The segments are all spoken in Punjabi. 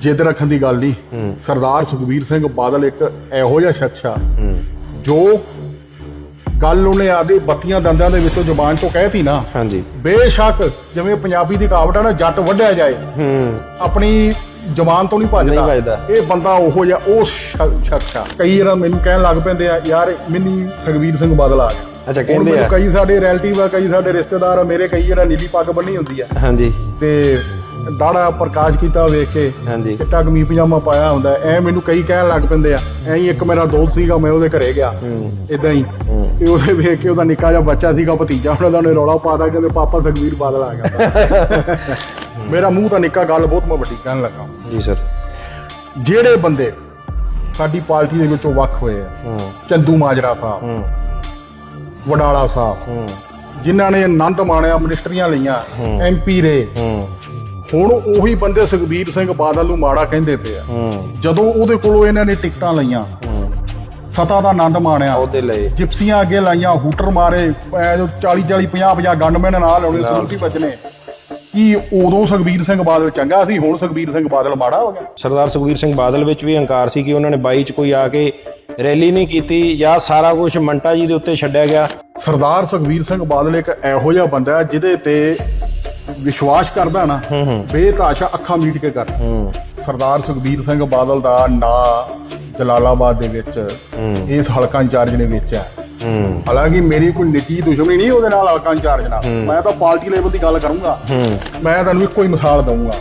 ਜਿੱਦ ਰੱਖਣ ਦੀ ਗੱਲ ਨਹੀਂ। ਸਰਦਾਰ ਸੁਖਬੀਰ ਸਿੰਘ ਬਾਦਲ ਇੱਕ ਇਹੋ ਜਿਹਾ ਸ਼ਖਸ ਆ ਜੋ ਗੱਲ ਉਹਨੇ ਆਦੇ ਬੱਤੀਆਂ ਦੰਦਾਂ ਦੇ ਵਿੱਚੋਂ ਜ਼ੁਬਾਨ ਤੋਂ ਕਹਿਤੀ ਨਾ ਹਾਂਜੀ। ਬੇਸ਼ੱਕ ਜਿਵੇਂ ਪੰਜਾਬੀ ਦੀ ਕਹਾਵਤ ਆ ਨਾ ਜੱਟ ਵੱਢਿਆ ਜਾਏ। ਹੂੰ। ਆਪਣੀ ਜ਼ੁਬਾਨ ਤੋਂ ਨਹੀਂ ਭੱਜਦਾ। ਨਹੀਂ ਭੱਜਦਾ। ਇਹ ਬੰਦਾ ਉਹੋ ਜਿਹਾ ਉਹ ਸ਼ਖਸ ਆ। ਕਈ ਵਾਰ ਮੈਨੂੰ ਕਹਿਣ ਲੱਗ ਪੈਂਦੇ ਆ ਯਾਰ ਮਿੰਨੀ ਸੁਖਬੀਰ ਸਿੰਘ ਬਾਦਲ ਆ ਗਿਆ। ਅੱਛਾ ਕਹਿੰਦੇ ਆ। ਕਈ ਸਾਡੇ ਰਿਲੇਟਿਵ ਆ ਕਈ ਸਾਡੇ ਰਿਸ਼ਤੇਦਾਰ ਆ ਮੇਰੇ ਕਈ ਜਿਹੜਾ ਨੀਲੀ ਪੱਗ ਬੰਨੀ ਹੁੰਦੀ ਆ। ਹਾਂਜੀ। ਤੇ ਦਾੜਾ ਪ੍ਰਕਾਸ਼ ਕੀਤਾ ਵੇਖ ਕੇ ਹਾਂਜੀ। ਚਿੱਟਾ ਕਮੀਜ਼ ਪਜਾਮਾ ਪਾਇਆ ਹੁੰਦਾ। ਐ ਮੈਨੂੰ ਕਈ ਕਹਿਣ ਲੱਗ ਪੈਂਦੇ ਆ। ਐਂ ਹੀ ਇੱਕ ਮੇਰਾ ਦੋਸਤ ਸੀਗਾ ਮੈਂ ਉਹਦੇ ਘਰੇ ਗਿਆ। ਹੂੰ। ਇਦਾਂ ਹੀ। ਤੇ ਉਹਦੇ ਵੇਖ ਕੇ ਉਹਦਾ ਨਿੱਕਾ ਜਿਹਾ ਬੱਚਾ ਸੀਗਾ ਭਤੀਜਾ ਉਹਨਾਂ ਦਾ ਉਹਨੇ ਰੌਲਾ ਪਾਦਾ ਕਹਿੰਦੇ ਪਾਪਾ ਸੁਖਬੀਰ ਬਾਦਲ ਆ ਗਿਆ। ਮੇਰਾ ਮੂੰਹ ਤਾਂ ਨਿੱਕਾ ਗੱਲ ਬਹੁਤ ਮੈਂ ਵੱਡੀ ਕਹਿਣ ਲੱਗਾ। ਜੀ ਸਰ। ਜਿਹੜੇ ਬੰਦੇ ਸਾਡੀ ਪਾਰਟੀ ਦੇ ਵਿੱਚੋਂ ਵੱਖ ਹੋਏ ਆ ਹੂੰ। ਚੰਦੂ ਮਾਜਰਾ ਸਾਹਿਬ ਹੂੰ। ਵਡਾਲਾ ਸਾਹਿਬ ਹੂੰ। ਜਿਨ੍ਹਾਂ ਨੇ ਆਨੰਦ ਮਾਣਿਆ ਮਿਨਿਸਟਰੀਆਂ ਲਈਆਂ। ਐਮਪੀ ਰੇ ਹੁਣ ਉਹੀ ਬੰਦੇ ਸੁਖਬੀਰ ਸਿੰਘ ਬਾਦਲ ਨੂੰ ਮਾੜਾ ਕਹਿੰਦੇ ਪਏ ਆ। ਜਦੋਂ ਉਹਦੇ ਕੋਲੋਂ ਇਹਨਾਂ ਨੇ ਟਿਕਟਾਂ ਲਈਆਂ ਸਤਾ ਦਾ ਆਨੰਦ ਮਾਣਿਆ। ਉਹਦੇ ਲਈ। ਜਿਪਸੀਆਂ ਅੱਗੇ ਲਾਈਆਂ ਹੂਟਰ ਮਾਰੇ ਐ ਜੋ 40 40 50 50 ਗਨਮੈਨ ਨਾਲ ਆਉਣੇ ਸਿਕਿਉਰਿਟੀ ਬਚਨੇ ਕੀ ਉਦੋਂ ਸੁਖਬੀਰ ਸਿੰਘ ਬਾਦਲ ਚੰਗਾ ਸੀ ਹੁਣ ਸੁਖਬੀਰ ਸਿੰਘ ਬਾਦਲ ਮਾੜਾ ਹੋ ਗਿਆ? ਸਰਦਾਰ ਸੁਖਬੀਰ ਸਿੰਘ ਬਾਦਲ ਵਿੱਚ ਵੀ ਹੰਕਾਰ ਸੀ ਕਿ ਉਹਨਾਂ ਨੇ 22 ਚ ਕੋਈ ਆ ਕੇ ਰੈਲੀ ਨਹੀਂ ਕੀਤੀ ਜਾਂ ਸਾਰਾ ਕੁਝ ਮੰਟਾ ਜੀ ਦੇ ਉੱਤੇ ਛੱਡਿਆ ਗਿਆ। ਸਰਦਾਰ ਸੁਖਬੀਰ ਸਿੰਘ ਬਾਦਲ ਇੱਕ ਇਹੋ ਜਿਹਾ ਬੰਦਾ ਹੈ ਜਿਹਦੇ ਤੇ ਵਿਸ਼ਵਾਸ ਕਰਦਾ ਨਾ ਬੇਤਾਸ਼ਾ ਅੱਖਾਂ ਮੀਟ ਕੇ ਕਰ। ਸਰਦਾਰ ਸੁਖਬੀਰ ਸਿੰਘ ਬਾਦਲ ਦਾ ਨਾਂ ਜਲਾਲਾਬਾਦ ਦੇ ਵਿੱਚ ਇਸ ਹਲਕਾ ਇੰਚਾਰਜ ਨੇ ਵੇਚਿਆ। ਹਾਲਾਂਕਿ ਮੇਰੀ ਕੋਈ ਨਿੱਜੀ ਦੁਸ਼ਮਣੀ ਨਹੀਂ ਉਹਦੇ ਨਾਲ ਹਲਕਾ ਇੰਚਾਰਜ ਨਾਲ। ਮੈਂ ਤਾਂ ਪਾਰਟੀ ਲੈਵਲ ਦੀ ਗੱਲ ਕਰੂੰਗਾ। ਮੈਂ ਤੁਹਾਨੂੰ ਇੱਕੋ ਹੀ ਮਿਸਾਲ ਦਊਂਗਾ।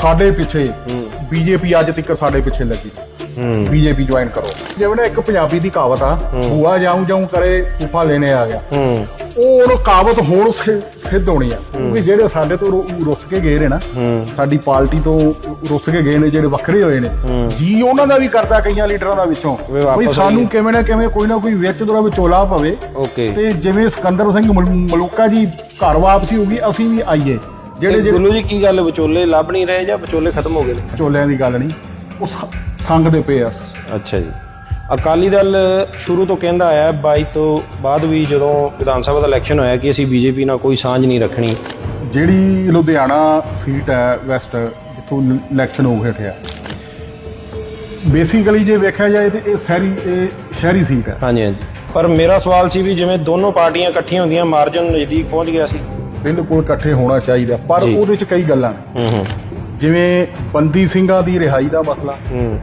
ਸਾਡੇ ਪਿੱਛੇ। ਬੀਜੇਪੀ ਅੱਜ ਤੱਕ ਸਾਡੇ ਪਿੱਛੇ ਲੱਗੀ। ਹੂੰ ਬੀਜੇਪੀ ਜੁਆਇਨ ਕਰੋ। ਜਿਵੇਂ ਇੱਕ ਪੰਜਾਬੀ ਦੀ ਕਹਾਵਤ ਆ ਬੂਆ ਜਾਉਂ ਜਾਉਂ ਕਰੇ ਤੂਫਾ ਲੈਣੇ ਆ ਗਿਆ। ਉਹ ਉਹ ਕਹਾਵਤ ਹੁਣ ਸਿ- ਸਿੱਧ ਹੋਣੀ ਆ। ਕਿਉਂਕਿ ਜਿਹੜੇ ਸਾਡੇ ਤੋਂ ਰੁੱਸ ਕੇ ਗਏ ਨੇ ਨਾ ਸਾਡੀ ਪਾਰਟੀ ਤੋਂ ਰੁੱਸ ਕੇ ਗਏ ਨੇ ਜਿਹੜੇ ਵੱਖਰੇ ਹੋਏ ਨੇ। ਜੀ ਉਹਨਾਂ ਦਾ ਵੀ ਕਰਦਾ ਕਈਆਂ ਲੀਡਰਾਂ ਦਾ ਵਿੱਚੋਂ। ਵੀ ਸਾਨੂੰ। ਕਿਵੇਂ ਨਾ ਕਿਵੇਂ ਕੋਈ ਨਾ ਕੋਈ ਵਿੱਚ ਦੋਰਾ ਵਿਚੋਲਾ ਪਵੇ। ਓਕੇ। ਤੇ ਜਿਵੇਂ ਸਿਕੰਦਰ ਸਿੰਘ ਮਲ- ਮਲੂਕਾ ਜੀ ਘਰ ਵਾਪਸੀ ਹੋ ਗਈ ਅਸੀਂ ਵੀ ਆਈਏ। ਜਿਹੜੇ ਜਿਹੜੇ ਗੁੱਲੂ ਜੀ ਕੀ ਗੱਲ ਵਿਚੋਲੇ ਲੱਭ ਨਹੀਂ ਰਹੇ ਜਾਂ ਵਿਚੋਲੇ ਖਤਮ ਹੋ ਗਏ ਨੇ? ਵਿਚੋਲਿਆਂ ਦੀ ਗੱਲ ਨਹੀਂ। ਉਹ ਸ- ਸੰਗ ਦੇ ਪਏ ਆ। ਅੱਛਾ ਜੀ। ਅਕਾਲੀ ਦਲ ਸ਼ੁਰੂ ਤੋਂ ਕਹਿੰਦਾ ਆਇਆ 22 ਤੋਂ ਬਾਅਦ ਵੀ ਜਦੋਂ ਵਿਧਾਨ ਸਭਾ ਦਾ ਇਲੈਕਸ਼ਨ ਹੋਇਆ ਕਿ ਅਸੀਂ ਬੀਜੇਪੀ ਨਾਲ ਕੋਈ ਸਾਂਝ ਨਹੀਂ ਰੱਖਣੀ। ਜਿਹੜੀ ਲੁਧਿਆਣਾ ਸੀਟ ਹੈ ਵੈਸਟ ਜਿੱਥੋਂ ਇਲੈਕਸ਼ਨ ਹੋ ਹਟਿਆ। ਬੇਸਿਕਲੀ ਜੇ ਵੇਖਿਆ ਜਾਏ ਤੇ ਇਹ ਸ਼ਹਿਰੀ ਇਹ ਸ਼ਹਿਰੀ ਸੀਟ ਹੈ। ਹਾਂਜੀ ਹਾਂਜੀ। ਪਰ ਮੇਰਾ ਸਵਾਲ ਸੀ ਵੀ ਜਿਵੇਂ ਦੋਨੋਂ ਪਾਰਟੀਆਂ ਇਕੱਠੀਆਂ ਹੁੰਦੀਆਂ ਮਾਰਜਨ ਨਜ਼ਦੀਕ ਪਹੁੰਚ ਗਿਆ ਸੀ। ਬਿਲਕੁਲ ਇਕੱਠੇ ਹੋਣਾ ਚਾਹੀਦਾ ਪਰ ਜੀ। ਉਹਦੇ ਚ ਕਈ ਗੱਲਾਂ ਨੇ। ਹੂੰ ਹੂੰ। ਜਿਵੇਂ ਬੰਦੀ ਸਿੰਘਾਂ ਦੀ ਰਿਹਾਈ ਦਾ ਮਸਲਾ। ਹੂੰ।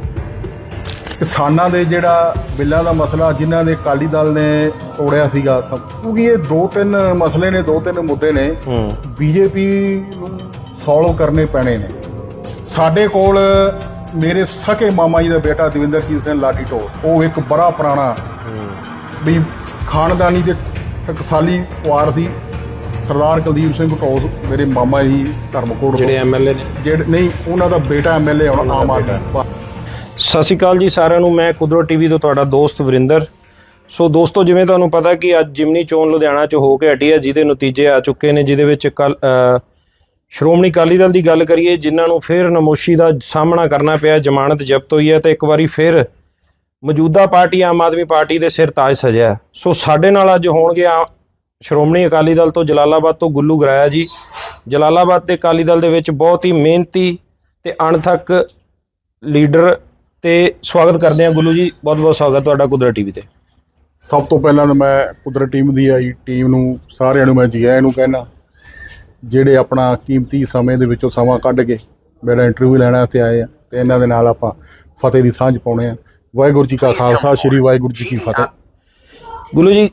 ਕਿਸਾਨਾਂ ਦੇ ਜਿਹੜਾ ਬਿੱਲਾਂ ਦਾ ਮਸਲਾ ਜਿਨ੍ਹਾਂ ਦੇ ਅਕਾਲੀ ਦਲ ਨੇ ਤੋੜਿਆ ਸੀਗਾ ਸਭ ਕਿਉਂਕਿ ਇਹ ਦੋ ਤਿੰਨ ਮਸਲੇ ਨੇ ਦੋ ਤਿੰਨ ਮੁੱਦੇ ਨੇ ਹੂੰ। ਬੀਜੇਪੀ ਨੂੰ ਸੋਲਵ ਕਰਨੇ ਪੈਣੇ ਨੇ। ਸਾਡੇ ਕੋਲ ਮੇਰੇ ਸਕੇ ਮਾਮਾ ਜੀ ਦਾ ਬੇਟਾ ਦਵਿੰਦਰਜੀਤ ਸਿੰਘ ਲਾਡੀ ਟੋਰ ਉਹ ਇੱਕ ਬੜਾ ਪੁਰਾਣਾ ਵੀ ਖਾਨਦਾਨੀ ਦੇ ਟਕਸਾਲੀ ਪਰਿਵਾਰ ਸੀ। ਸਰਦਾਰ ਕੁਲਦੀਪ ਸਿੰਘ ਢੋਸ ਮੇਰੇ ਮਾਮਾ ਜੀ ਧਰਮਕੋਟ। ਜਿਹੜੇ ਐਮਐਲਏ ਨੇ। ਜਿਹੜੇ ਨਹੀਂ ਉਹਨਾਂ ਦਾ ਬੇਟਾ ਐਮਐਲਏ ਹੁਣ ਆਮ ਆਦਮੀ। ਸਤਿ ਸ਼੍ਰੀ ਅਕਾਲ ਜੀ ਸਾਰਿਆਂ ਨੂੰ। ਮੈਂ ਕੁਦਰਤ ਟੀਵੀ ਤੋਂ ਤੁਹਾਡਾ ਦੋਸਤ ਵਰਿੰਦਰ। ਸੋ ਦੋਸਤੋ, ਜਿਵੇਂ ਤੁਹਾਨੂੰ ਪਤਾ ਕਿ ਅੱਜ ਜਿਮਨੀ ਚੋਣ ਲੁਧਿਆਣਾ ਚ ਹੋ ਕੇ ਹਟੀ ਹੈ, ਜਿਹਦੇ ਨਤੀਜੇ ਆ ਚੁੱਕੇ ਨੇ, ਜਿਹਦੇ ਵਿੱਚ ਕੱਲ ਸ਼੍ਰੋਮਣੀ ਅਕਾਲੀ ਦਲ ਦੀ ਗੱਲ ਕਰੀਏ, ਜਿਨ੍ਹਾਂ ਨੂੰ ਫਿਰ ਨਮੋਸ਼ੀ ਦਾ ਸਾਹਮਣਾ ਕਰਨਾ ਪਿਆ, ਜ਼ਮਾਨਤ ਜ਼ਬਤ ਹੋਈ ਹੈ ਤੇ ਇੱਕ ਵਾਰੀ ਫਿਰ ਮੌਜੂਦਾ ਪਾਰਟੀ, ਆਮ ਆਦਮੀ ਪਾਰਟੀ ਦੇ ਸਿਰ ਤਾਜ ਸਜਿਆ ਸੋ ਸਾਡੇ ਨਾਲ ਅੱਜ ਹੋਣਗੇ ਆ ਸ਼੍ਰੋਮਣੀ ਅਕਾਲੀ ਦਲ ਤੋਂ ਜਲਾਲਾਬਾਦ ਤੋਂ ਗੁੱਲੂ ਗਰਾਇਆ ਜੀ। ਜਲਾਲਾਬਾਦ ਤੇ ਅਕਾਲੀ ਦਲ ਦੇ ਵਿੱਚ ਬਹੁਤ ਹੀ ਮਿਹਨਤੀ ਤੇ ਅਣਥੱਕ ਲੀਡਰ ਤੇ ਸਵਾਗਤ ਕਰਦੇ ਹਾਂ ਗੁੱਲੂ ਜੀ। ਬਹੁਤ ਬਹੁਤ ਸਵਾਗਤ ਤੁਹਾਡਾ ਕੁਦਰਤ ਟੀਵੀ ਤੇ। ਸਭ ਤੋਂ ਪਹਿਲਾਂ ਤਾਂ ਮੈਂ ਕੁਦਰਤ ਟੀਮ ਦੀ ਆਈ ਟੀਮ ਨੂੰ ਸਾਰਿਆਂ ਨੂੰ ਮੈਂ ਜੀ ਆਇਆਂ ਨੂੰ ਕਹਿਣਾ ਜਿਹੜੇ ਆਪਣਾ ਕੀਮਤੀ ਸਮੇਂ ਦੇ ਵਿੱਚੋਂ ਸਮਾਂ ਕੱਢ ਕੇ ਮੇਰਾ ਇੰਟਰਵਿਊ ਲੈਣ ਵਾਸਤੇ ਆਏ ਆ ਤੇ ਇਹਨਾਂ ਦੇ ਨਾਲ ਆਪਾਂ ਫਤਿਹ ਦੀ ਸਾਂਝ ਪਾਉਣੇ ਆ। ਵਾਹਿਗੁਰੂ ਜੀ ਕਾ ਖਾਲਸਾ ਸ੍ਰੀ ਵਾਹਿਗੁਰੂ ਜੀ ਕੀ ਫਤਿਹ। ਗੁੱਲੂ ਜੀ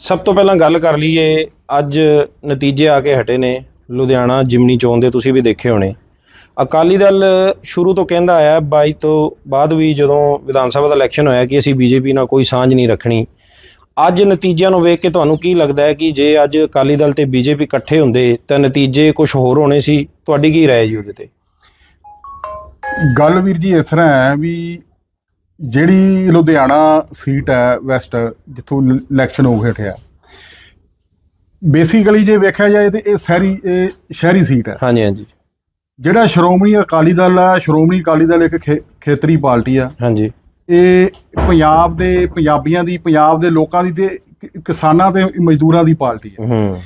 ਸਭ ਤੋਂ ਪਹਿਲਾਂ ਗੱਲ ਕਰ ਲਈਏ ਅੱਜ ਨਤੀਜੇ ਆ ਕੇ ਹਟੇ ਨੇ ਲੁਧਿਆਣਾ ਜਿਮਨੀ ਚੋਣ ਦੇ ਤੁਸੀਂ ਵੀ ਦੇਖੇ ਹੋਣੇ। ਅਕਾਲੀ ਦਲ ਸ਼ੁਰੂ ਤੋਂ ਕਹਿੰਦਾ ਆਇਆ 22 ਤੋਂ ਬਾਅਦ ਵੀ ਜਦੋਂ ਵਿਧਾਨ ਸਭਾ ਦਾ ਇਲੈਕਸ਼ਨ ਹੋਇਆ ਕਿ ਅਸੀਂ ਬੀਜੇਪੀ ਨਾਲ ਕੋਈ ਸਾਂਝ ਨਹੀਂ ਰੱਖਣੀ। ਅੱਜ ਨਤੀਜਿਆਂ ਨੂੰ ਵੇਖ ਕੇ ਤੁਹਾਨੂੰ ਕੀ ਲੱਗਦਾ ਹੈ ਕਿ ਜੇ ਅੱਜ ਅਕਾਲੀ ਦਲ ਤੇ ਬੀਜੇਪੀ ਇਕੱਠੇ ਹੁੰਦੇ ਤਾਂ ਨਤੀਜੇ ਕੁਝ ਹੋਰ ਹੋਣੇ ਸੀ? ਤੁਹਾਡੀ ਕੀ ਰਾਏ ਜੀ ਉਹਦੇ ਤੇ? ਗੱਲ ਵੀਰ ਜੀ ਇਸ ਤਰ੍ਹਾਂ ਹੈ ਵੀ ਜਿਹੜੀ ਲੁਧਿਆਣਾ ਸੀਟ ਹੈ ਵੈਸਟ ਜਿੱਥੋਂ ਇਲੈਕਸ਼ਨ ਹੋ ਹਟਿਆ ਬੇਸਿਕਲੀ ਜੇ ਵੇਖਿਆ ਜਾਏ ਤੇ ਇਹ ਸ਼ਹਿਰੀ ਇਹ ਸ਼ਹਿਰੀ ਸੀਟ ਹੈ। ਹਾਂਜੀ ਹਾਂਜੀ। ਜਿਹੜਾ ਸ਼੍ਰੋਮਣੀ ਅਕਾਲੀ ਦਲ ਆ ਸ਼੍ਰੋਮਣੀ ਅਕਾਲੀ ਦਲ ਇੱਕ ਖੇਤਰੀ ਪਾਰਟੀ ਆ। ਹਾਂਜੀ। ਇਹ ਪੰਜਾਬ ਦੇ ਪੰਜਾਬੀਆਂ ਦੀ ਪੰਜਾਬ ਦੇ ਲੋਕਾਂ ਦੀ ਤੇ ਕਿਸਾਨਾਂ ਤੇ ਮਜ਼ਦੂਰਾਂ ਦੀ ਪਾਰਟੀ ਹੈ ਹੂੰ।